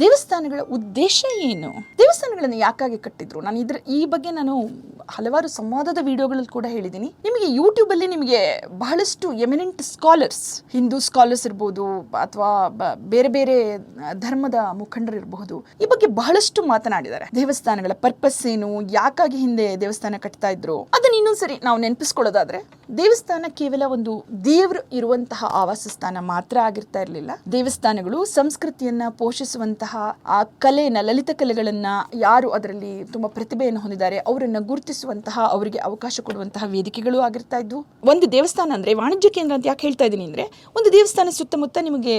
ದೇವಸ್ಥಾನಗಳ ಉದ್ದೇಶ ಏನು? ದೇವಸ್ಥಾನಗಳನ್ನು ಯಾಕಾಗಿ ಕಟ್ಟಿದ್ರು? ನಾನು ಇದ್ರ ಈ ಬಗ್ಗೆ ನಾನು ಹಲವಾರು ಸಂವಾದದ ವಿಡಿಯೋಗಳಲ್ಲಿ ಕೂಡ ಹೇಳಿದ್ದೀನಿ. ನಿಮಗೆ ಯೂಟ್ಯೂಬಲ್ಲಿ ನಿಮಗೆ ಬಹಳಷ್ಟು ಎಮಿನೆಂಟ್ ಸ್ಕಾಲರ್ಸ್ ಹಿಂದೂ ಸ್ಕಾಲರ್ಸ್ ಇರ್ಬೋದು, ಅಥವಾ ಬೇರೆ ಬೇರೆ ಧರ್ಮದ ಮುಖಂಡರು ಇರಬಹುದು, ಈ ಬಗ್ಗೆ ಬಹಳಷ್ಟು ಮಾತನಾಡಿದ್ದಾರೆ. ದೇವಸ್ಥಾನಗಳ ಪರ್ಪಸ್ ಏನು, ಯಾಕಾಗಿ ಹಿಂದೆ ದೇವಸ್ಥಾನ ಕಟ್ತಾ ಇದ್ರು, ಅದನ್ನ ಇನ್ನೊಂದ್ಸರಿ ನಾವು ನೆನಪಿಸ್ಕೊಳ್ಳೋದಾದ್ರೆ, ದೇವಸ್ಥಾನ ಕೇವಲ ಒಂದು ದೇವರು ಇರುವಂತಹ ಆವಾಸ ಸ್ಥಾನ ಮಾತ್ರ ಆಗಿರ್ತಾ ಇರಲಿಲ್ಲ. ದೇವಸ್ಥಾನಗಳು ಸಂಸ್ಕೃತಿಯನ್ನ ಪೋಷಿಸುವಂತಹ ಆ ಕಲೆನ, ಲಲಿತ ಕಲೆಗಳನ್ನ ಯಾರು ಅದರಲ್ಲಿ ತುಂಬಾ ಪ್ರತಿಭೆಯನ್ನು ಹೊಂದಿದ್ದಾರೆ, ಅವರನ್ನ ಗುರುತಿಸುವಂತಹ ಅವರಿಗೆ ಅವಕಾಶ ಕೊಡುವಂತಹ ವೇದಿಕೆಗಳು ಆಗಿರ್ತಾ ಇದ್ವು. ಒಂದು ದೇವಸ್ಥಾನ ಅಂದರೆ ವಾಣಿಜ್ಯ ಕೇಂದ್ರ ಅಂತ ಯಾಕೆ ಹೇಳ್ತಾ ಇದ್ದೀನಿ ಅಂದರೆ, ಒಂದು ದೇವಸ್ಥಾನ ಸುತ್ತಮುತ್ತ ನಿಮಗೆ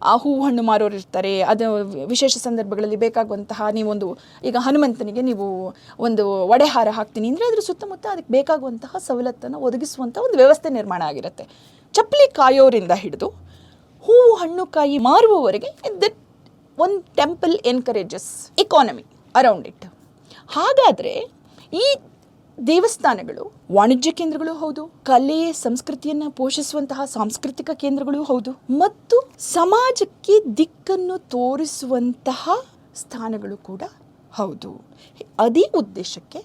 ಆ ಹೂವು ಹಣ್ಣು ಮಾರೋರು ಇರ್ತಾರೆ, ಅದು ವಿಶೇಷ ಸಂದರ್ಭಗಳಲ್ಲಿ ಬೇಕಾಗುವಂತಹ ನೀವೊಂದು, ಈಗ ಹನುಮಂತನಿಗೆ ನೀವು ಒಂದು ಒಡೆಹಾರ ಹಾಕ್ತೀನಿ ಅಂದರೆ ಅದ್ರ ಸುತ್ತಮುತ್ತ ಅದಕ್ಕೆ ಬೇಕಾಗುವಂತಹ ಸವಲತ್ತನ್ನು ಒದಗಿಸುವಂಥ ಒಂದು ವ್ಯವಸ್ಥೆ ನಿರ್ಮಾಣ ಆಗಿರುತ್ತೆ. ಚಪ್ಪಲಿ ಕಾಯೋರಿಂದ ಹಿಡಿದು ಹೂವು ಹಣ್ಣು ಕಾಯಿ ಮಾರುವವರೆಗೆ ದಟ್ ಒಂದು temple encourages economy around it ಹಾಗಾದರೆ ಈ ದೇವಸ್ಥಾನಗಳು ವಾಣಿಜ್ಯ ಕೇಂದ್ರಗಳು ಹೌದು, ಕಲೆ, ಸಂಸ್ಕೃತಿಯನ್ನು ಪೋಷಿಸುವಂತಹ ಸಾಂಸ್ಕೃತಿಕ ಕೇಂದ್ರಗಳು ಹೌದು, ಮತ್ತು ಸಮಾಜಕ್ಕೆ ದಿಕ್ಕನ್ನು ತೋರಿಸುವಂತಹ ಸ್ಥಾನಗಳು ಕೂಡ ಹೌದು. ಅದೇ ಉದ್ದೇಶಕ್ಕೆ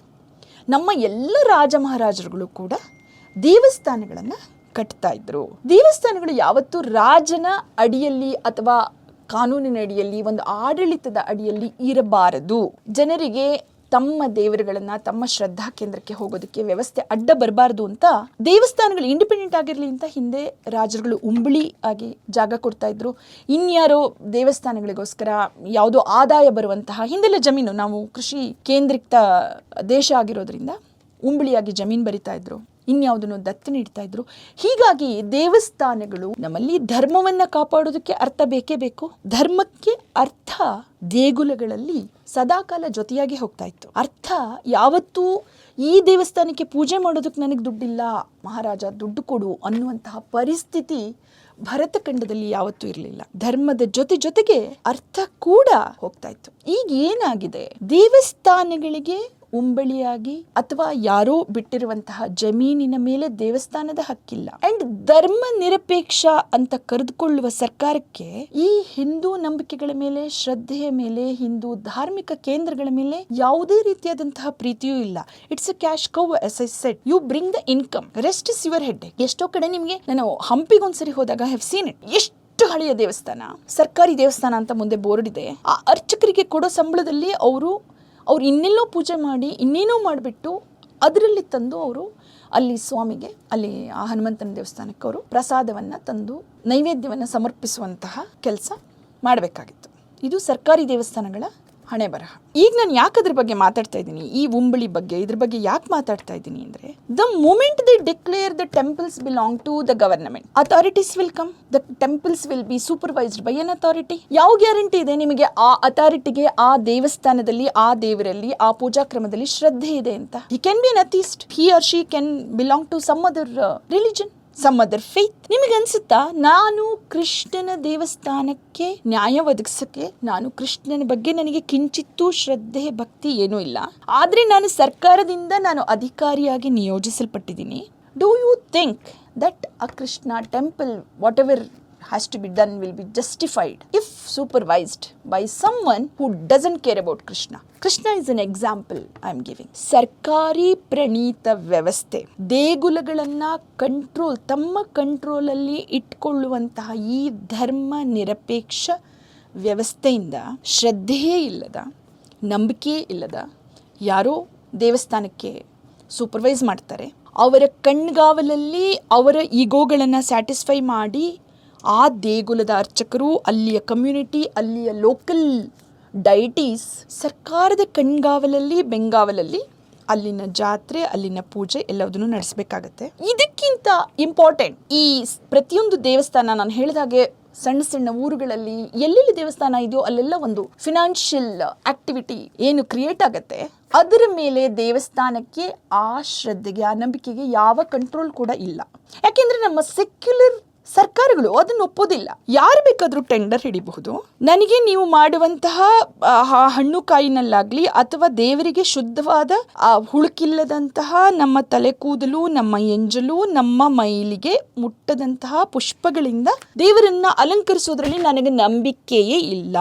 ನಮ್ಮ ಎಲ್ಲ ರಾಜ ಮಹಾರಾಜರುಗಳು ಕೂಡ ದೇವಸ್ಥಾನಗಳನ್ನು ಕಟ್ತಾ ಇದ್ರು. ದೇವಸ್ಥಾನಗಳು ಯಾವತ್ತೂ ರಾಜನ ಅಡಿಯಲ್ಲಿ ಅಥವಾ ಕಾನೂನಿನ ಅಡಿಯಲ್ಲಿ, ಒಂದು ಆಡಳಿತದ ಅಡಿಯಲ್ಲಿ ಇರಬಾರದು. ಜನರಿಗೆ ತಮ್ಮ ದೇವರುಗಳನ್ನ, ತಮ್ಮ ಶ್ರದ್ಧಾ ಕೇಂದ್ರಕ್ಕೆ ಹೋಗೋದಕ್ಕೆ ವ್ಯವಸ್ಥೆ ಅಡ್ಡ ಬರಬಾರ್ದು ಅಂತ ದೇವಸ್ಥಾನಗಳು ಇಂಡಿಪೆಂಡೆಂಟ್ ಆಗಿರಲಿ ಅಂತ ಹಿಂದೆ ರಾಜರುಗಳು ಉಂಬಳಿ ಆಗಿ ಜಾಗ ಕೊಡ್ತಾ ಇದ್ರು. ಇನ್ಯಾರೋ ದೇವಸ್ಥಾನಗಳಿಗೋಸ್ಕರ ಯಾವುದೋ ಆದಾಯ ಬರುವಂತಹ ಹಿಂದೆಲ್ಲ ಜಮೀನು, ನಾವು ಕೃಷಿ ಕೇಂದ್ರಿತ ದೇಶ ಆಗಿರೋದ್ರಿಂದ ಉಂಬಳಿಯಾಗಿ ಜಮೀನು ಬರಿತಾ ಇದ್ರು. ಇನ್ಯಾವುದನ್ನು ದತ್ತು ನೀಡ್ತಾ ಇದ್ರು. ಹೀಗಾಗಿ ದೇವಸ್ಥಾನಗಳು ನಮ್ಮಲ್ಲಿ ಧರ್ಮವನ್ನ ಕಾಪಾಡೋದಕ್ಕೆ ಅರ್ಥ ಬೇಕೇ ಬೇಕು. ಧರ್ಮಕ್ಕೆ ಅರ್ಥ ದೇಗುಲಗಳಲ್ಲಿ ಸದಾಕಾಲ ಜೊತೆಯಾಗಿ ಹೋಗ್ತಾ ಇತ್ತು. ಅರ್ಥ, ಯಾವತ್ತೂ ಈ ದೇವಸ್ಥಾನಕ್ಕೆ ಪೂಜೆ ಮಾಡೋದಕ್ಕೆ ನನಗೆ ದುಡ್ಡಿಲ್ಲ, ಮಹಾರಾಜ ದುಡ್ಡು ಕೊಡು ಅನ್ನುವಂತಹ ಪರಿಸ್ಥಿತಿ ಭರತಖಂಡದಲ್ಲಿ ಯಾವತ್ತೂ ಇರಲಿಲ್ಲ. ಧರ್ಮದ ಜೊತೆ ಜೊತೆಗೆ ಅರ್ಥ ಕೂಡ ಹೋಗ್ತಾ ಇತ್ತು. ಈಗ ಏನಾಗಿದೆ? ದೇವಸ್ಥಾನಗಳಿಗೆ ಉಂಬಳಿಯಾಗಿ ಅಥವಾ ಯಾರೋ ಬಿಟ್ಟಿರುವಂತಹ ಜಮೀನಿನ ಮೇಲೆ ದೇವಸ್ಥಾನದ ಹಕ್ಕಿಲ್ಲ. ಅಂಡ್ ಧರ್ಮ ನಿರಪೇಕ್ಷ ಅಂತ ಕರೆದುಕೊಳ್ಳುವ ಸರ್ಕಾರಕ್ಕೆ ಈ ಹಿಂದೂ ನಂಬಿಕೆಗಳ ಮೇಲೆ, ಶ್ರದ್ಧೆಯ ಮೇಲೆ, ಹಿಂದೂ ಧಾರ್ಮಿಕ ಕೇಂದ್ರಗಳ ಮೇಲೆ ಯಾವುದೇ ರೀತಿಯಾದಂತಹ ಪ್ರೀತಿಯೂ ಇಲ್ಲ. It's a cash cow as I said you bring the income rest is your head ಎಷ್ಟೋ ಕಡೆ ನಿಮಗೆ ನಾನು ಹಂಪಿಗೊಂದ್ಸರಿ ಹೋದಾಗ ಹ್ಯಾವ್ ಸೀನ್ ಇಟ್ ಎಷ್ಟು ಹಳೆಯ ದೇವಸ್ಥಾನ. ಸರ್ಕಾರಿ ದೇವಸ್ಥಾನ ಅಂತ ಮುಂದೆ ಬೋರ್ಡ್ ಇದೆ. ಆ ಅರ್ಚಕರಿಗೆ ಕೊಡೋ ಸಂಬಳದಲ್ಲಿ ಅವರು ಅವ್ರು ಇನ್ನೆಲ್ಲೋ ಪೂಜೆ ಮಾಡಿ, ಇನ್ನೇನೋ ಮಾಡಿಬಿಟ್ಟು ಅದರಲ್ಲಿ ತಂದು ಅವರು ಅಲ್ಲಿ ಸ್ವಾಮಿಗೆ, ಅಲ್ಲಿ ಆ ಹನುಮಂತನ ದೇವಸ್ಥಾನಕ್ಕೆ ಅವರು ಪ್ರಸಾದವನ್ನು ತಂದು, ನೈವೇದ್ಯವನ್ನು ಸಮರ್ಪಿಸುವಂತಹ ಕೆಲಸ ಮಾಡಬೇಕಾಗಿತ್ತು. ಇದು ಸರ್ಕಾರಿ ದೇವಸ್ಥಾನಗಳ ಹಣೆ ಬರಹ. ಈಗ ನಾನು ಯಾಕೆ ಅದ್ರ ಬಗ್ಗೆ ಮಾತಾಡ್ತಾ ಇದ್ದೀನಿ? ಈ ಉಂಬಳಿ ಬಗ್ಗೆ, ಇದ್ರ ಬಗ್ಗೆ ಯಾಕೆ ಮಾತಾಡ್ತಾ ಇದ್ದೀನಿ ಅಂದರೆ the moment they declare the temples belong to the government authorities will come the temples will be supervised by an authority ಯಾವ ಗ್ಯಾರಂಟಿ ಇದೆ ನಿಮಗೆ? ಆ ಅಥಾರಿಟಿಗೆ ಆ ದೇವಸ್ಥಾನದಲ್ಲಿ, ಆ ದೇವರಲ್ಲಿ, ಆ ಪೂಜಾ ಕ್ರಮದಲ್ಲಿ ಶ್ರದ್ಧೆ ಇದೆ ಅಂತ. He can be an atheist he or she can belong to some other religion some other faith ನಿಮಗೆ ಅನ್ಸುತ್ತಾ ನಾನು ಕೃಷ್ಣನ ದೇವಸ್ಥಾನಕ್ಕೆ ನ್ಯಾಯ ಒದಗಿಸಕ್ಕೆ, ನಾನು ಕೃಷ್ಣನ ಬಗ್ಗೆ ನನಗೆ ಕಿಂಚಿತ್ತೂ ಶ್ರದ್ಧೆ, ಭಕ್ತಿ ಏನೂ ಇಲ್ಲ. ಆದ್ರೆ ನಾನು ಸರ್ಕಾರದಿಂದ ನಾನು ಅಧಿಕಾರಿಯಾಗಿ ನಿಯೋಜಿಸಲ್ಪಟ್ಟಿದ್ದೀನಿ. Do you think that a Krishna temple whatever has to be done will be justified if supervised by someone who doesn't care about Krishna. Krishna is an example I am giving ಸರ್ಕಾರಿ ಪ್ರಣೀತ ವ್ಯವಸ್ಥೆ ದೇಗುಲಗಳನ್ನು control ತಮ್ಮ ಕಂಟ್ರೋಲಲ್ಲಿ ಇಟ್ಕೊಳ್ಳುವಂತಹ ಈ ಧರ್ಮ ನಿರಪೇಕ್ಷ ವ್ಯವಸ್ಥೆಯಿಂದ ಶ್ರದ್ಧೆಯೇ ಇಲ್ಲದ ನಂಬಿಕೆ ಇಲ್ಲದ ಯಾರೋ ದೇವಸ್ಥಾನಕ್ಕೆ ಸೂಪರ್ವೈಸ್ ಮಾಡ್ತಾರೆ ಅವರ ಕಣ್ಗಾವಲಲ್ಲಿ ಅವರ ಈಗೋಗಳನ್ನು ಸ್ಯಾಟಿಸ್ಫೈ ಮಾಡಿ ಆ ದೇಗುಲದ ಅರ್ಚಕರು, ಅಲ್ಲಿಯ ಕಮ್ಯುನಿಟಿ ಅಲ್ಲಿಯ ಲೋಕಲ್ ಡೈಟೀಸ್ ಸರ್ಕಾರದ ಕಣ್ಗಾವಲಲ್ಲಿ, ಬೆಂಗಾವಲಲ್ಲಿ ಅಲ್ಲಿನ ಜಾತ್ರೆ, ಅಲ್ಲಿನ ಪೂಜೆ ಎಲ್ಲದನ್ನು ನಡೆಸಬೇಕಾಗತ್ತೆ. ಇದಕ್ಕಿಂತ ಇಂಪಾರ್ಟೆಂಟ್ ಈ ಪ್ರತಿಯೊಂದು ದೇವಸ್ಥಾನ, ನಾನು ಹೇಳಿದಾಗೆ ಸಣ್ಣ ಸಣ್ಣ ಊರುಗಳಲ್ಲಿ ಎಲ್ಲೆಲ್ಲಿ ದೇವಸ್ಥಾನ ಇದೆಯೋ ಅಲ್ಲೆಲ್ಲ ಒಂದು ಫಿನಾನ್ಷಿಯಲ್ ಆಕ್ಟಿವಿಟಿ ಏನು ಕ್ರಿಯೇಟ್ ಆಗತ್ತೆ. ಅದರ ಮೇಲೆ ದೇವಸ್ಥಾನಕ್ಕೆ ಆ ಶ್ರದ್ಧೆಗೆ, ಆ ನಂಬಿಕೆಗೆ ಯಾವ ಕಂಟ್ರೋಲ್ ಕೂಡ ಇಲ್ಲ. ಯಾಕೆಂದ್ರೆ ನಮ್ಮ ಸೆಕ್ಯುಲರ್ ಸರ್ಕಾರಗಳು ಅದನ್ನು ಒಪ್ಪೋದಿಲ್ಲ. ಯಾರು ಬೇಕಾದರೂ ಟೆಂಡರ್ ಹಿಡಿಬಹುದು. ನನಗೆ ನೀವು ಮಾಡುವಂತಹ ಹಣ್ಣು ಕಾಯಿನಲ್ಲಾಗ್ಲಿ ಅಥವಾ ದೇವರಿಗೆ ಶುದ್ಧವಾದ ಹುಳುಕಿಲ್ಲದಂತಹ ನಮ್ಮ ತಲೆ ಕೂದಲು, ನಮ್ಮ ಎಂಜಲು, ನಮ್ಮ ಮೈಲಿಗೆ ಮುಟ್ಟದಂತಹ ಪುಷ್ಪಗಳಿಂದ ದೇವರನ್ನ ಅಲಂಕರಿಸೋದ್ರಲ್ಲಿ ನನಗೆ ನಂಬಿಕೆಯೇ ಇಲ್ಲ.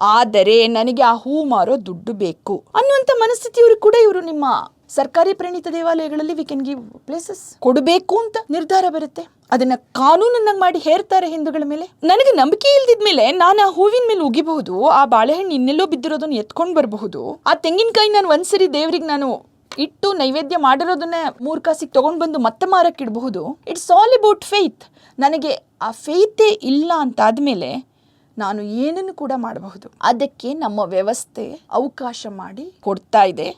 ಆದರೆ ನನಗೆ ಆ ಹೂ ಮಾರೋ ದುಡ್ಡು ಬೇಕು ಅನ್ನುವಂಥ ಮನಸ್ಥಿತಿಯವರು ಕೂಡ ಇವರು ನಿಮ್ಮ ಸರ್ಕಾರಿ ಪ್ರಣೀತ ದೇವಾಲಯಗಳಲ್ಲಿ ವಿ ಕೆನ್ ಗಿವ್ ಪ್ಲೇಸಸ್ ಕೊಡಬೇಕು ಅಂತ ನಿರ್ಧಾರ ಬರುತ್ತೆ. ಅದನ್ನ ಕಾನೂನನ್ನಾಗಿ ಮಾಡಿ ಹೇರ್ತಾರೆ ಹಿಂದೂಗಳ ಮೇಲೆ? ನನಗೆ ನಂಬಿಕೆ ಇಲ್ದಿದ ಮೇಲೆ ನಾನು ಆ ಹೂವಿನ ಮೇಲೆ ಉಗಿಬಹುದು, ಆ ಬಾಳೆಹಣ್ಣು ಇನ್ನೆಲ್ಲೋ ಬಿದ್ದಿರೋದನ್ನ ಎತ್ಕೊಂಡು ಬರಬಹುದು, ಆ ತೆಂಗಿನಕಾಯಿ ನಾನು ಒಂದ್ಸರಿ ದೇವ್ರಿಗೆ ನಾನು ಇಟ್ಟು ನೈವೇದ್ಯ ಮಾಡಿರೋದನ್ನ ಮೂರು ಕಾಸಿಗೆ ತಗೊಂಡು ಬಂದು ಮತ್ತೆ ಮಾರಕ್ಕೆ ಇಡಬಹುದು. ಇಟ್ಸ್ ಆಲ್ ಅಬೌಟ್ ಫೇತ್ ನನಗೆ ಆ ಫೇತೇ ಇಲ್ಲ ಅಂತಾದ್ಮೇಲೆ ನಾನು ಏನನ್ನು ಕೂಡ ಮಾಡಬಹುದು. ಅದಕ್ಕೆ ನಮ್ಮ ವ್ಯವಸ್ಥೆ ಅವಕಾಶ ಮಾಡಿ ಕೊಡ್ತಾ ಇದೆ.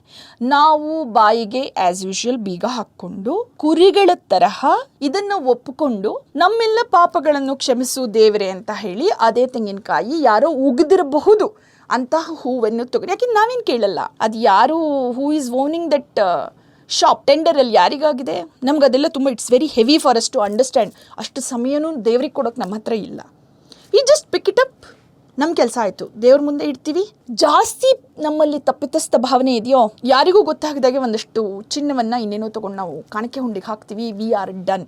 ನಾವು ಬಾಯಿಗೆ ಆಸ್ ಯೂಶುವಲ್ ಬೀಗ ಹಾಕ್ಕೊಂಡು ಕುರಿಗಳ ತರಹ ಇದನ್ನ ಒಪ್ಪಿಕೊಂಡು ನಮ್ಮೆಲ್ಲ ಪಾಪಗಳನ್ನು ಕ್ಷಮಿಸು ದೇವರೇ ಅಂತ ಹೇಳಿ ಅದೇ ತೆಂಗಿನಕಾಯಿ ಯಾರೋ ಉಗಿದಿರಬಹುದು ಅಂತಹ ಹೂವನ್ನು ತಗೊಂಡು. ಯಾಕೆ ನಾವೇನು ಕೇಳಲ್ಲ? ಅದು ಯಾರು who is owning that shop ಟೆಂಡರಲ್ಲಿ ಯಾರಿಗಾಗಿದೆ? ನಮ್ಗೆ ಅದೆಲ್ಲ ತುಂಬ it's very heavy for us to understand ಅಷ್ಟು ಸಮಯನೂ ದೇವ್ರಿಗೆ ಕೊಡೋಕೆ ನಮ್ಮ ಹತ್ರ ಇಲ್ಲ. We just pick it up ನಮ್ಮ ಕೆಲಸ ಆಯಿತು. ದೇವ್ರ ಮುಂದೆ ಇಡ್ತೀವಿ. ಜಾಸ್ತಿ ನಮ್ಮಲ್ಲಿ ತಪ್ಪಿತಸ್ಥ ಭಾವನೆ ಇದೆಯೋ, ಯಾರಿಗೂ ಗೊತ್ತಾಗದಾಗೆ ಒಂದಷ್ಟು ಚಿನ್ನವನ್ನು ಇನ್ನೇನೋ ತೊಗೊಂಡು ನಾವು ಕಾಣಿಕೆ ಹುಂಡಿಗೆ ಹಾಕ್ತೀವಿ. We are done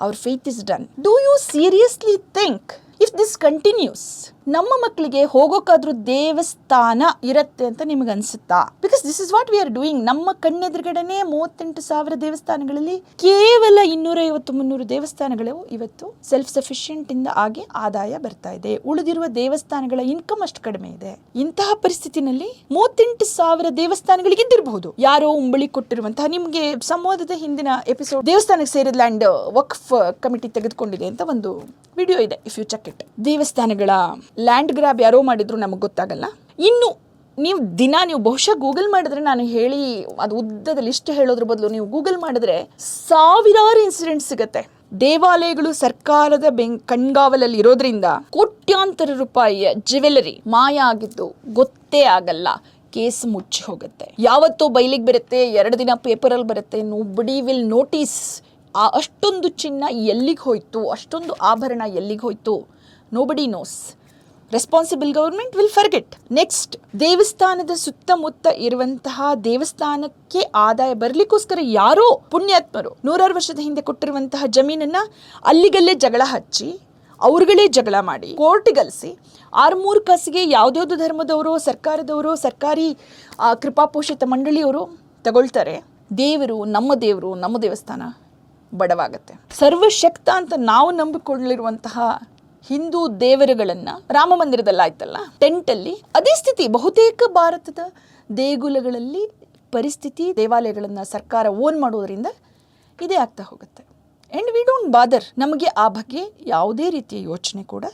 our faith is done do you seriously think if this continues ನಮ್ಮ ಮಕ್ಕಳಿಗೆ ಹೋಗೋಕ್ಕಾದ್ರೂ ದೇವಸ್ಥಾನ ಇರತ್ತೆ ಅಂತ ನಿಮಗೆ ಅನ್ಸುತ್ತಾ because this is what we are doing ನಮ್ಮ ಕಣ್ಣೆದುರುಗಡೆನೆ ಮೂವತ್ತೆಂಟು ಸಾವಿರ ದೇವಸ್ಥಾನಗಳಲ್ಲಿ ಕೇವಲ ಇನ್ನೂರೈವತ್ತು, ಮುನ್ನೂರು ದೇವಸ್ಥಾನಗಳು ಇವತ್ತು ಸೆಲ್ಫ್ ಸಫಿಷಿಯಂಟ್ ಇಂದ ಆಗಿ ಆದಾಯ ಬರ್ತಾ ಇದೆ. ಉಳಿದಿರುವ ದೇವಸ್ಥಾನಗಳ ಇನ್ಕಮ್ ಅಷ್ಟು ಕಡಿಮೆ ಇದೆ. ಇಂತಹ ಪರಿಸ್ಥಿತಿನಲ್ಲಿ ಮೂವತ್ತೆಂಟು ಸಾವಿರ ದೇವಸ್ಥಾನಗಳಿಗೆ ಇದ್ದಿರಬಹುದು. ಯಾರೋ ಉಂಬಳಿ ಕೊಟ್ಟಿರುವಂತಹ ನಿಮಗೆ ಸಂವಾದದ ಹಿಂದಿನ ಎಪಿಸೋಡ್ ದೇವಸ್ಥಾನಕ್ಕೆ ಸೇರಿದ ಲ್ಯಾಂಡ್ ವಕ್ಫ್ ಕಮಿಟಿ ತೆಗೆದುಕೊಂಡಿದೆ ಅಂತ ಒಂದು ವಿಡಿಯೋ ಇದೆ ಇಫ್ ಯು ಚೆಕ್ ಇಟ್ ದೇವಸ್ಥಾನಗಳ ಲ್ಯಾಂಡ್ ಗ್ರಾಬ್ ಯಾರೋ ಮಾಡಿದ್ರು ನಮಗೆ ಗೊತ್ತಾಗಲ್ಲ. ಇನ್ನು ನೀವು ದಿನ ನೀವು ಬಹುಶಃ ಗೂಗಲ್ ಮಾಡಿದ್ರೆ ನಾನು ಹೇಳಿ ಅದು ಉದ್ದದ ಲಿಸ್ಟ್ ಹೇಳೋದ್ರ ಬದಲು ನೀವು ಗೂಗಲ್ ಮಾಡಿದ್ರೆ ಸಾವಿರಾರು ಇನ್ಸಿಡೆಂಟ್ ಸಿಗುತ್ತೆ. ದೇವಾಲಯಗಳು ಸರ್ಕಾರದ ಬೆಂ ಕಣ್ಗಾವಲಲ್ಲಿ ಇರೋದ್ರಿಂದ ಕೋಟ್ಯಾಂತರ ರೂಪಾಯಿಯ ಜ್ಯುವೆಲರಿ ಮಾಯ ಆಗಿದ್ದು ಗೊತ್ತೇ ಆಗಲ್ಲ. ಕೇಸ್ ಮುಚ್ಚಿ ಹೋಗುತ್ತೆ. ಯಾವತ್ತೋ ಬೈಲಿಗೆ ಬರುತ್ತೆ, ಎರಡು ದಿನ ಪೇಪರಲ್ಲಿ ಬರುತ್ತೆ, ನೋ ಬಡಿ ವಿಲ್ ನೋಟಿಸ್. ಆ ಅಷ್ಟೊಂದು ಚಿನ್ನ ಎಲ್ಲಿಗೆ ಹೋಯ್ತು, ಅಷ್ಟೊಂದು ಆಭರಣ ಎಲ್ಲಿಗೆ ಹೋಯ್ತು nobody knows responsible government will forget next ದೇವಸ್ಥಾನದ ಸುತ್ತಮುತ್ತ ಇರುವಂತಹ ದೇವಸ್ಥಾನಕ್ಕೆ ಆದಾಯ ಬರಲಿಕ್ಕೋಸ್ಕರ ಯಾರೋ ಪುಣ್ಯಾತ್ಮರು ನೂರಾರು ವರ್ಷದ ಹಿಂದೆ ಕೊಟ್ಟಿರುವಂತಹ ಜಮೀನನ್ನ ಅಲ್ಲಿಗಲ್ಲೇ ಜಗಳ ಹಚ್ಚಿ, ಅವ್ರುಗಳೇ ಜಗಳ ಮಾಡಿ, ಕೋರ್ಟಿಗಲ್ಸಿ ಆರ್ಮೂರು ಕಾಸಿಗೆ ಯಾವುದ್ಯಾವುದು ಧರ್ಮದವರು, ಸರ್ಕಾರದವರು, ಸರ್ಕಾರಿ ಕೃಪಾಪೋಷಿತ ಮಂಡಳಿಯವರು ತಗೊಳ್ತಾರೆ. ದೇವರು ನಮ್ಮ ದೇವರು, ನಮ್ಮ ದೇವಸ್ಥಾನ ಬಡವಾಗತ್ತೆ. ಸರ್ವಶಕ್ತ ಅಂತ ನಾವು ನಂಬಿಕೊಳ್ಳಿರುವಂತಹ ಹಿಂದೂ ದೇವರುಗಳನ್ನ ರಾಮ ಮಂದಿರದಲ್ಲಿ ಆಯ್ತಲ್ಲ ಟೆಂಟಲ್ಲಿ ಅದೇ ಸ್ಥಿತಿ, ಬಹುತೇಕ ಭಾರತದ ದೇಗುಲಗಳಲ್ಲಿ ಪರಿಸ್ಥಿತಿ ದೇವಾಲಯಗಳನ್ನು ಸರ್ಕಾರ ಓನ್ ಮಾಡೋದ್ರಿಂದ ಇದೇ ಆಗ್ತಾ ಹೋಗುತ್ತೆ. ಅಂಡ್ ವಿ ಡೋಂಟ್ ಬಾದರ್ ನಮಗೆ ಆ ಬಗ್ಗೆ ಯಾವುದೇ ರೀತಿಯ ಯೋಚನೆ ಕೂಡ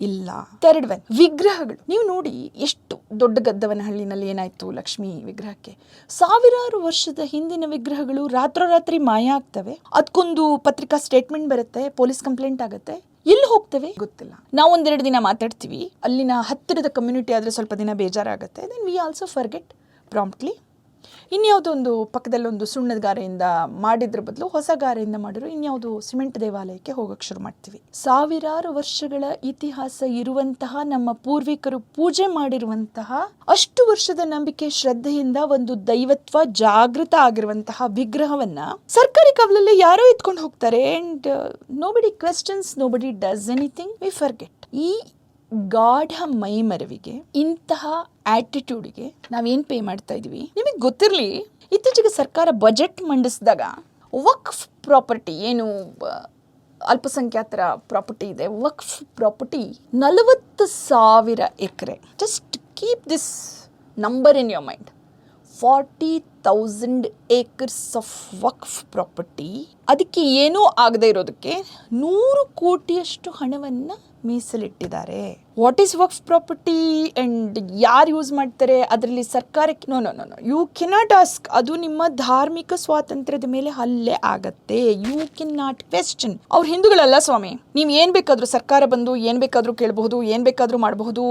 ಇಲ್ಲ. ಥರ್ಡ್ ಒನ್ ವಿಗ್ರಹಗಳು. ನೀವು ನೋಡಿ ಎಷ್ಟು ದೊಡ್ಡ ಗದ್ದವನಹಳ್ಳಿನಲ್ಲಿ ಏನಾಯ್ತು ಲಕ್ಷ್ಮಿ ವಿಗ್ರಹಕ್ಕೆ? ಸಾವಿರಾರು ವರ್ಷದ ಹಿಂದಿನ ವಿಗ್ರಹಗಳು ರಾತ್ರೋರಾತ್ರಿ ಮಾಯ ಆಗ್ತವೆ. ಅದಕ್ಕೊಂದು ಪತ್ರಿಕಾ ಸ್ಟೇಟ್ಮೆಂಟ್ ಬರುತ್ತೆ ಪೊಲೀಸ್ ಕಂಪ್ಲೇಂಟ್ ಆಗುತ್ತೆ. ಎಲ್ಲಿ ಹೋಗ್ತೇವೆ? ಗೊತ್ತಿಲ್ಲ. ನಾವು ಒಂದೆರಡು ದಿನ ಮಾತಾಡ್ತೀವಿ. ಅಲ್ಲಿನ ಹತ್ತಿರದ ಕಮ್ಯುನಿಟಿ ಆದರೆ ಸ್ವಲ್ಪ ದಿನ ಬೇಜಾರಾಗುತ್ತೆ. Then we also forget promptly ಇನ್ಯಾವುದೋ ಪಕ್ಕದಲ್ಲೊಂದು ಸುಣ್ಣದ ಗಾರೆಯಿಂದ ಮಾಡಿದ್ರ ಬದಲು ಹೊಸ ಗಾರೆಯಿಂದ ಮಾಡಿದ್ರು ಇನ್ಯಾವುದು ಸಿಮೆಂಟ್ ದೇವಾಲಯಕ್ಕೆ ಹೋಗಕ್ಕೆ ಶುರು ಮಾಡ್ತೀವಿ. ಸಾವಿರಾರು ವರ್ಷಗಳ ಇತಿಹಾಸ ಇರುವಂತಹ ನಮ್ಮ ಪೂರ್ವಿಕರು ಪೂಜೆ ಮಾಡಿರುವಂತಹ ಅಷ್ಟು ವರ್ಷದ ನಂಬಿಕೆ ಶ್ರದ್ಧೆಯಿಂದ ಒಂದು ದೈವತ್ವ ಜಾಗೃತ ಆಗಿರುವಂತಹ ವಿಗ್ರಹವನ್ನ ಸರ್ಕಾರಿ ಕವಲಲ್ಲಿ ಯಾರೋ ಎತ್ಕೊಂಡು ಹೋಗ್ತಾರೆ. And nobody questions nobody does anything we forget ಈ ಗಾಢ ಮೈಮರವಿಗೆ ಇಂತಹ ಆಟಿಟ್ಯೂಡ್ಗೆ ನಾವೇನು ಪೇ ಮಾಡ್ತಾ ಇದ್ವಿ? ನಿಮಗೆ ಗೊತ್ತಿರಲಿ, ಇತ್ತೀಚೆಗೆ ಸರ್ಕಾರ ಬಜೆಟ್ ಮಂಡಿಸಿದಾಗ ವಕ್ಫ್ ಪ್ರಾಪರ್ಟಿ ಏನು ಅಲ್ಪಸಂಖ್ಯಾತರ ಪ್ರಾಪರ್ಟಿ ಇದೆ ವಕ್ಫ್ ಪ್ರಾಪರ್ಟಿ ನಲವತ್ತು ಸಾವಿರ ಎಕರೆ. Just keep this number in your mind forty thousand acres of Waqf property. ಅದಕ್ಕೆ ಏನೂ ಆಗದೆ ಇರೋದಕ್ಕೆ ನೂರು ಕೋಟಿಯಷ್ಟು ಹಣವನ್ನು ಮೀಸಲಿಟ್ಟಿದ್ದಾರೆ. What is Waqf property and ಯಾರು ಯೂಸ್ ಮಾಡ್ತಾರೆ? ಅದರಲ್ಲಿ ಸರ್ಕಾರಕ್ಕೆ no no no no you cannot ask ಅದು ನಿಮ್ಮ ಧಾರ್ಮಿಕ ಸ್ವಾತಂತ್ರ್ಯದ ಮೇಲೆ ಹಲ್ಲೆ ಆಗತ್ತೆ. ಯು ಕೆನ್ ನಾಟ್ ಕ್ವೆಶ್ಚನ್ ಅವ್ರ ಹಿಂದೂಗಳಲ್ಲ ಸ್ವಾಮಿ, ನೀವು ಏನು ಬೇಕಾದರೂ ಸರ್ಕಾರ ಬಂದು ಏನು ಬೇಕಾದರೂ ಕೇಳಬಹುದು, ಏನು ಬೇಕಾದರೂ ಮಾಡಬಹುದು,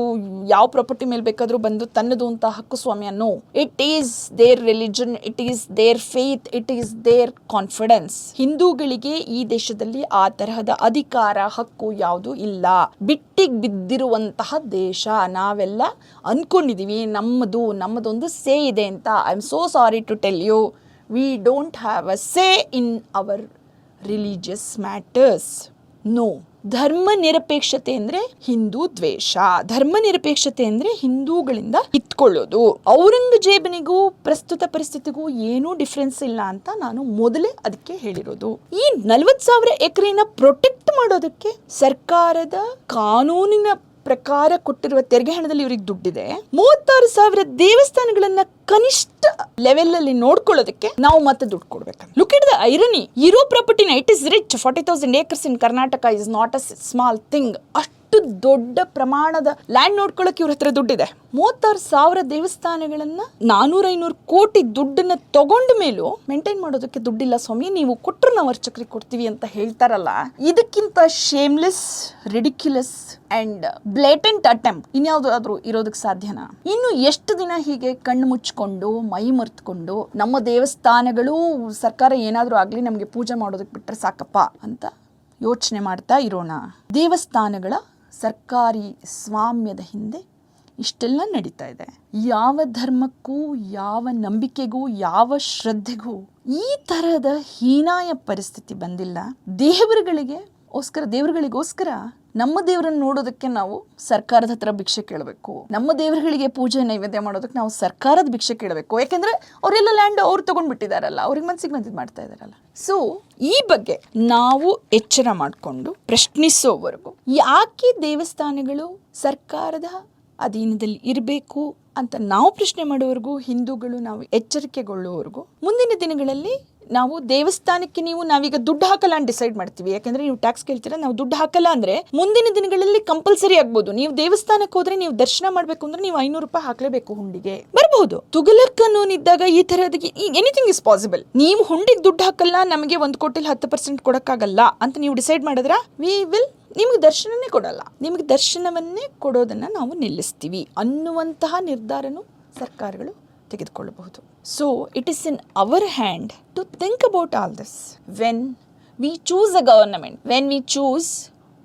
ಯಾವ ಪ್ರಾಪರ್ಟಿ ಮೇಲೆ ಬೇಕಾದರೂ ಬಂದು ತನ್ನದು ಅಂತ ಹಕ್ಕು ಸ್ವಾಮಿ ಅನ್ನೋ it is their religion it is their faith it is their confidence ಹಿಂದೂಗಳಿಗೆ ಈ ದೇಶದಲ್ಲಿ ಆ ತರಹದ ಅಧಿಕಾರ, ಹಕ್ಕು ಯಾವುದು ಇಲ್ಲ. ಬಿಟ್ಟಿಗೆ ಬಿದ್ದಿರುವಂತಹ ದೇಶ ನಾವೆಲ್ಲ ಅನ್ಕೊಂಡಿದೀವಿ. ನಮ್ಮದು, ನಮ್ಮದೊಂದು ಸೇ ಇದೆ ಅಂತ. I am so sorry to tell you we don't have a say in our religious matters no ಧರ್ಮ ನಿರಪೇಕ್ಷತೆ ಅಂದ್ರೆ ಹಿಂದೂ ದ್ವೇಷ. ಧರ್ಮ ನಿರಪೇಕ್ಷತೆ ಅಂದ್ರೆ ಹಿಂದೂಗಳಿಂದ ಕಿತ್ಕೊಳ್ಳೋದು. ಔರಂಗಜೇಬನಿಗೂ ಪ್ರಸ್ತುತ ಪರಿಸ್ಥಿತಿಗೂ ಏನೂ ಡಿಫ್ರೆನ್ಸ್ ಇಲ್ಲ ಅಂತ ನಾನು ಮೊದಲೇ ಅದಕ್ಕೆ ಹೇಳಿರೋದು. ಈ ನಲ್ವತ್ ಸಾವಿರ ಎಕರೆನ ಪ್ರೊಟೆಕ್ಟ್ ಮಾಡೋದಕ್ಕೆ ಸರ್ಕಾರದ ಕಾನೂನಿನ ಪ್ರಕಾರ ಕೊಟ್ಟಿರುವ ತೆರಿಗೆ ಹಣದಲ್ಲಿ ಇವ್ರಿಗೆ ದುಡ್ಡಿದೆ. ಮೂವತ್ತಾರು ಸಾವಿರ ದೇವಸ್ಥಾನಗಳನ್ನ ಕನಿಷ್ಠ ಲೆವೆಲ್ ಅಲ್ಲಿ ನೋಡ್ಕೊಳ್ಳೋದಕ್ಕೆ ನಾವು ಮತ್ತೆ ದುಡ್ಡು ಕೊಡ್ಬೇಕು ಲುಕ್ ಇಟ್ ದ ಐರನಿ ಇರೋ ಪ್ರಾಪರ್ಟಿನ it is rich forty thousand acres in Karnataka is not a small thing ಅಷ್ಟು ದೊಡ್ಡ ಪ್ರಮಾಣದ ಲ್ಯಾಂಡ್ ನೋಡ್ಕೊಳ್ಳೋಕೆ ಇವ್ರ ಹತ್ರ ದುಡ್ಡಿದೆ. ಮೂವತ್ತಾರು ಸಾವಿರ ದೇವಸ್ಥಾನಗಳನ್ನ ನಾನೂರ ಐನೂರು ಕೋಟಿ ದುಡ್ಡನ್ನ ತಗೊಂಡ ಮೇಲೂ ಮೇಂಟೈನ್ ಮಾಡೋದಕ್ಕೆ ದುಡ್ಡಿಲ್ಲ ಸ್ವಾಮಿ, ನೀವು ಕೊಟ್ಟರು ನಾವು ಅರ್ಚಕರಿಗೆ ಕೊಡ್ತೀವಿ ಅಂತ ಹೇಳ್ತಾರಲ್ಲ, ಇದಕ್ಕಿಂತ shameless ridiculous and blatant attempt ಇನ್ಯಾವುದಾದ್ರೂ ಇರೋದಕ್ಕೆ ಸಾಧ್ಯನಾ? ಇನ್ನು ಎಷ್ಟು ದಿನ ಹೀಗೆ ಕಣ್ಣು ಮುಚ್ಕೊಂಡು, ಮೈ ಮರ್ತ್ಕೊಂಡು, ನಮ್ಮ ದೇವಸ್ಥಾನಗಳು ಸರ್ಕಾರ ಏನಾದರೂ ಆಗಲಿ ನಮಗೆ ಪೂಜೆ ಮಾಡೋದಕ್ಕೆ ಬಿಟ್ಟರೆ ಸಾಕಪ್ಪ ಅಂತ ಯೋಚನೆ ಮಾಡ್ತಾ ಇರೋಣ ದೇವಸ್ಥಾನಗಳ ಸರ್ಕಾರಿ ಸ್ವಾಮ್ಯದ ಹಿಂದೆ ಇಷ್ಟೆಲ್ಲ ನಡೀತಾ ಇದೆ. ಯಾವ ಧರ್ಮಕ್ಕೂ, ಯಾವ ನಂಬಿಕೆಗೂ, ಯಾವ ಶ್ರದ್ಧೆಗೂ ಈ ತರಹದ ಹೀನಾಯ ಪರಿಸ್ಥಿತಿ ಬಂದಿಲ್ಲ. ದೇವರುಗಳಿಗೆ ಓಸ್ಕರ ದೇವರುಗಳಿಗೋಸ್ಕರ ನಮ್ಮ ದೇವರನ್ನು ನೋಡೋದಕ್ಕೆ ನಾವು ಸರ್ಕಾರದ ಹತ್ರ ಭಿಕ್ಷೆ ಕೇಳಬೇಕು. ನಮ್ಮ ದೇವರುಗಳಿಗೆ ಪೂಜೆ ನೈವೇದ್ಯ ಮಾಡೋದಕ್ಕೆ ನಾವು ಸರ್ಕಾರದ ಭಿಕ್ಷೆ ಕೇಳಬೇಕು. ಯಾಕೆಂದ್ರೆ ಅವರೆಲ್ಲ ಲ್ಯಾಂಡ್ ಅವ್ರು ತಗೊಂಡ್ಬಿಟ್ಟಿದಾರಲ್ಲ, ಅವ್ರಿಗೆ ಮನ್ಸಿಗೆ ಬಂದಿದ್ದು ಮಾಡ್ತಾ ಇದಾರಲ್ಲ. ಸೊ ಈ ಬಗ್ಗೆ ನಾವು ಎಚ್ಚರ ಮಾಡಿಕೊಂಡು ಪ್ರಶ್ನಿಸೋವರೆಗೂ ಯಾಕೆ ದೇವಸ್ಥಾನಗಳು ಸರ್ಕಾರದ ಅಧೀನದಲ್ಲಿ ಇರಬೇಕು ಅಂತ ನಾವು ಪ್ರಶ್ನೆ ಮಾಡೋವರೆಗೂ, ಹಿಂದೂಗಳು ನಾವು ಎಚ್ಚರಿಕೆಗೊಳ್ಳುವವರೆಗೂ ಮುಂದಿನ ದಿನಗಳಲ್ಲಿ ನಾವು ದೇವಸ್ಥಾನಕ್ಕೆ ನೀವು ನಾವೀಗ ದುಡ್ಡು ಹಾಕಲ್ಲ ಅಂತ ಡಿಸೈಡ್ ಮಾಡ್ತೀವಿ. ಯಾಕಂದ್ರೆ ನೀವು ಟ್ಯಾಕ್ಸ್ ಕೇಳ್ತೀರಾ, ನಾವು ದುಡ್ಡು ಹಾಕಲ್ಲ ಅಂದ್ರೆ ಮುಂದಿನ ದಿನಗಳಲ್ಲಿ ಕಂಪಲ್ಸರಿ ಆಗ್ಬೋದು. ನೀವು ದೇವಸ್ಥಾನಕ್ಕೆ ಹೋದ್ರೆ ನೀವು ದರ್ಶನ ಮಾಡ್ಬೇಕು ಅಂದ್ರೆ ನೀವು ಐನೂರು ರೂಪಾಯಿ ಹಾಕ್ಲೇಬೇಕು ಹುಂಡಿಗೆ. ಬರಬಹುದು. ತುಗಲಕ್ ಕಾನೂನು ಇದ್ದಾಗ ಈ ತರಹದ ಎನಿಥಿಂಗ್ ಇಸ್ ಪಾಸಿಬಲ್ ನೀವು ಹುಂಡಿಗೆ ದುಡ್ಡು ಹಾಕಲ್ಲ, ನಮಗೆ ಒಂದು ಕೋಟಿಲಿ ಹತ್ತು ಪರ್ಸೆಂಟ್ ಕೊಡಕ್ಕಾಗಲ್ಲ ಅಂತ ನೀವು ಡಿಸೈಡ್ ಮಾಡಿದ್ರ? ವಿ ವಿಲ್ ನಿಮಗೆ ದರ್ಶನನೇ ಕೊಡಲ್ಲ. ನಿಮಗೆ ದರ್ಶನವನ್ನೇ ಕೊಡೋದನ್ನ ನಾವು ನಿಲ್ಲಿಸ್ತೀವಿ ಅನ್ನುವಂತಹ ನಿರ್ಧಾರನು ಸರ್ಕಾರಗಳು ತೆಗೆದುಕೊಳ್ಳಬಹುದು. So it is in our hand to think about all this when we choose a government when we choose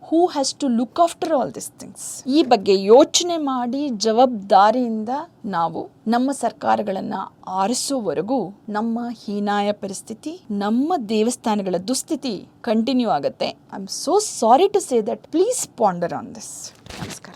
who has to look after all this things ಈ ಬಗ್ಗೆ ಯೋಚನೆ ಮಾಡಿ ಜವಾಬ್ದಾರಿಯಿಂದ ನಾವು ನಮ್ಮ ಸರ್ಕಾರಗಳನ್ನು ಆರಿಸುವವರೆಗೂ ನಮ್ಮ ಹೀನಾಯ ಪರಿಸ್ಥಿತಿ, ನಮ್ಮ ದೇವಸ್ಥಾನಗಳ ದುಸ್ಥಿತಿ ಕಂಟಿನ್ಯೂ ಆಗುತ್ತೆ. I am so sorry to say that please ponder on this ನಮಸ್ಕಾರ.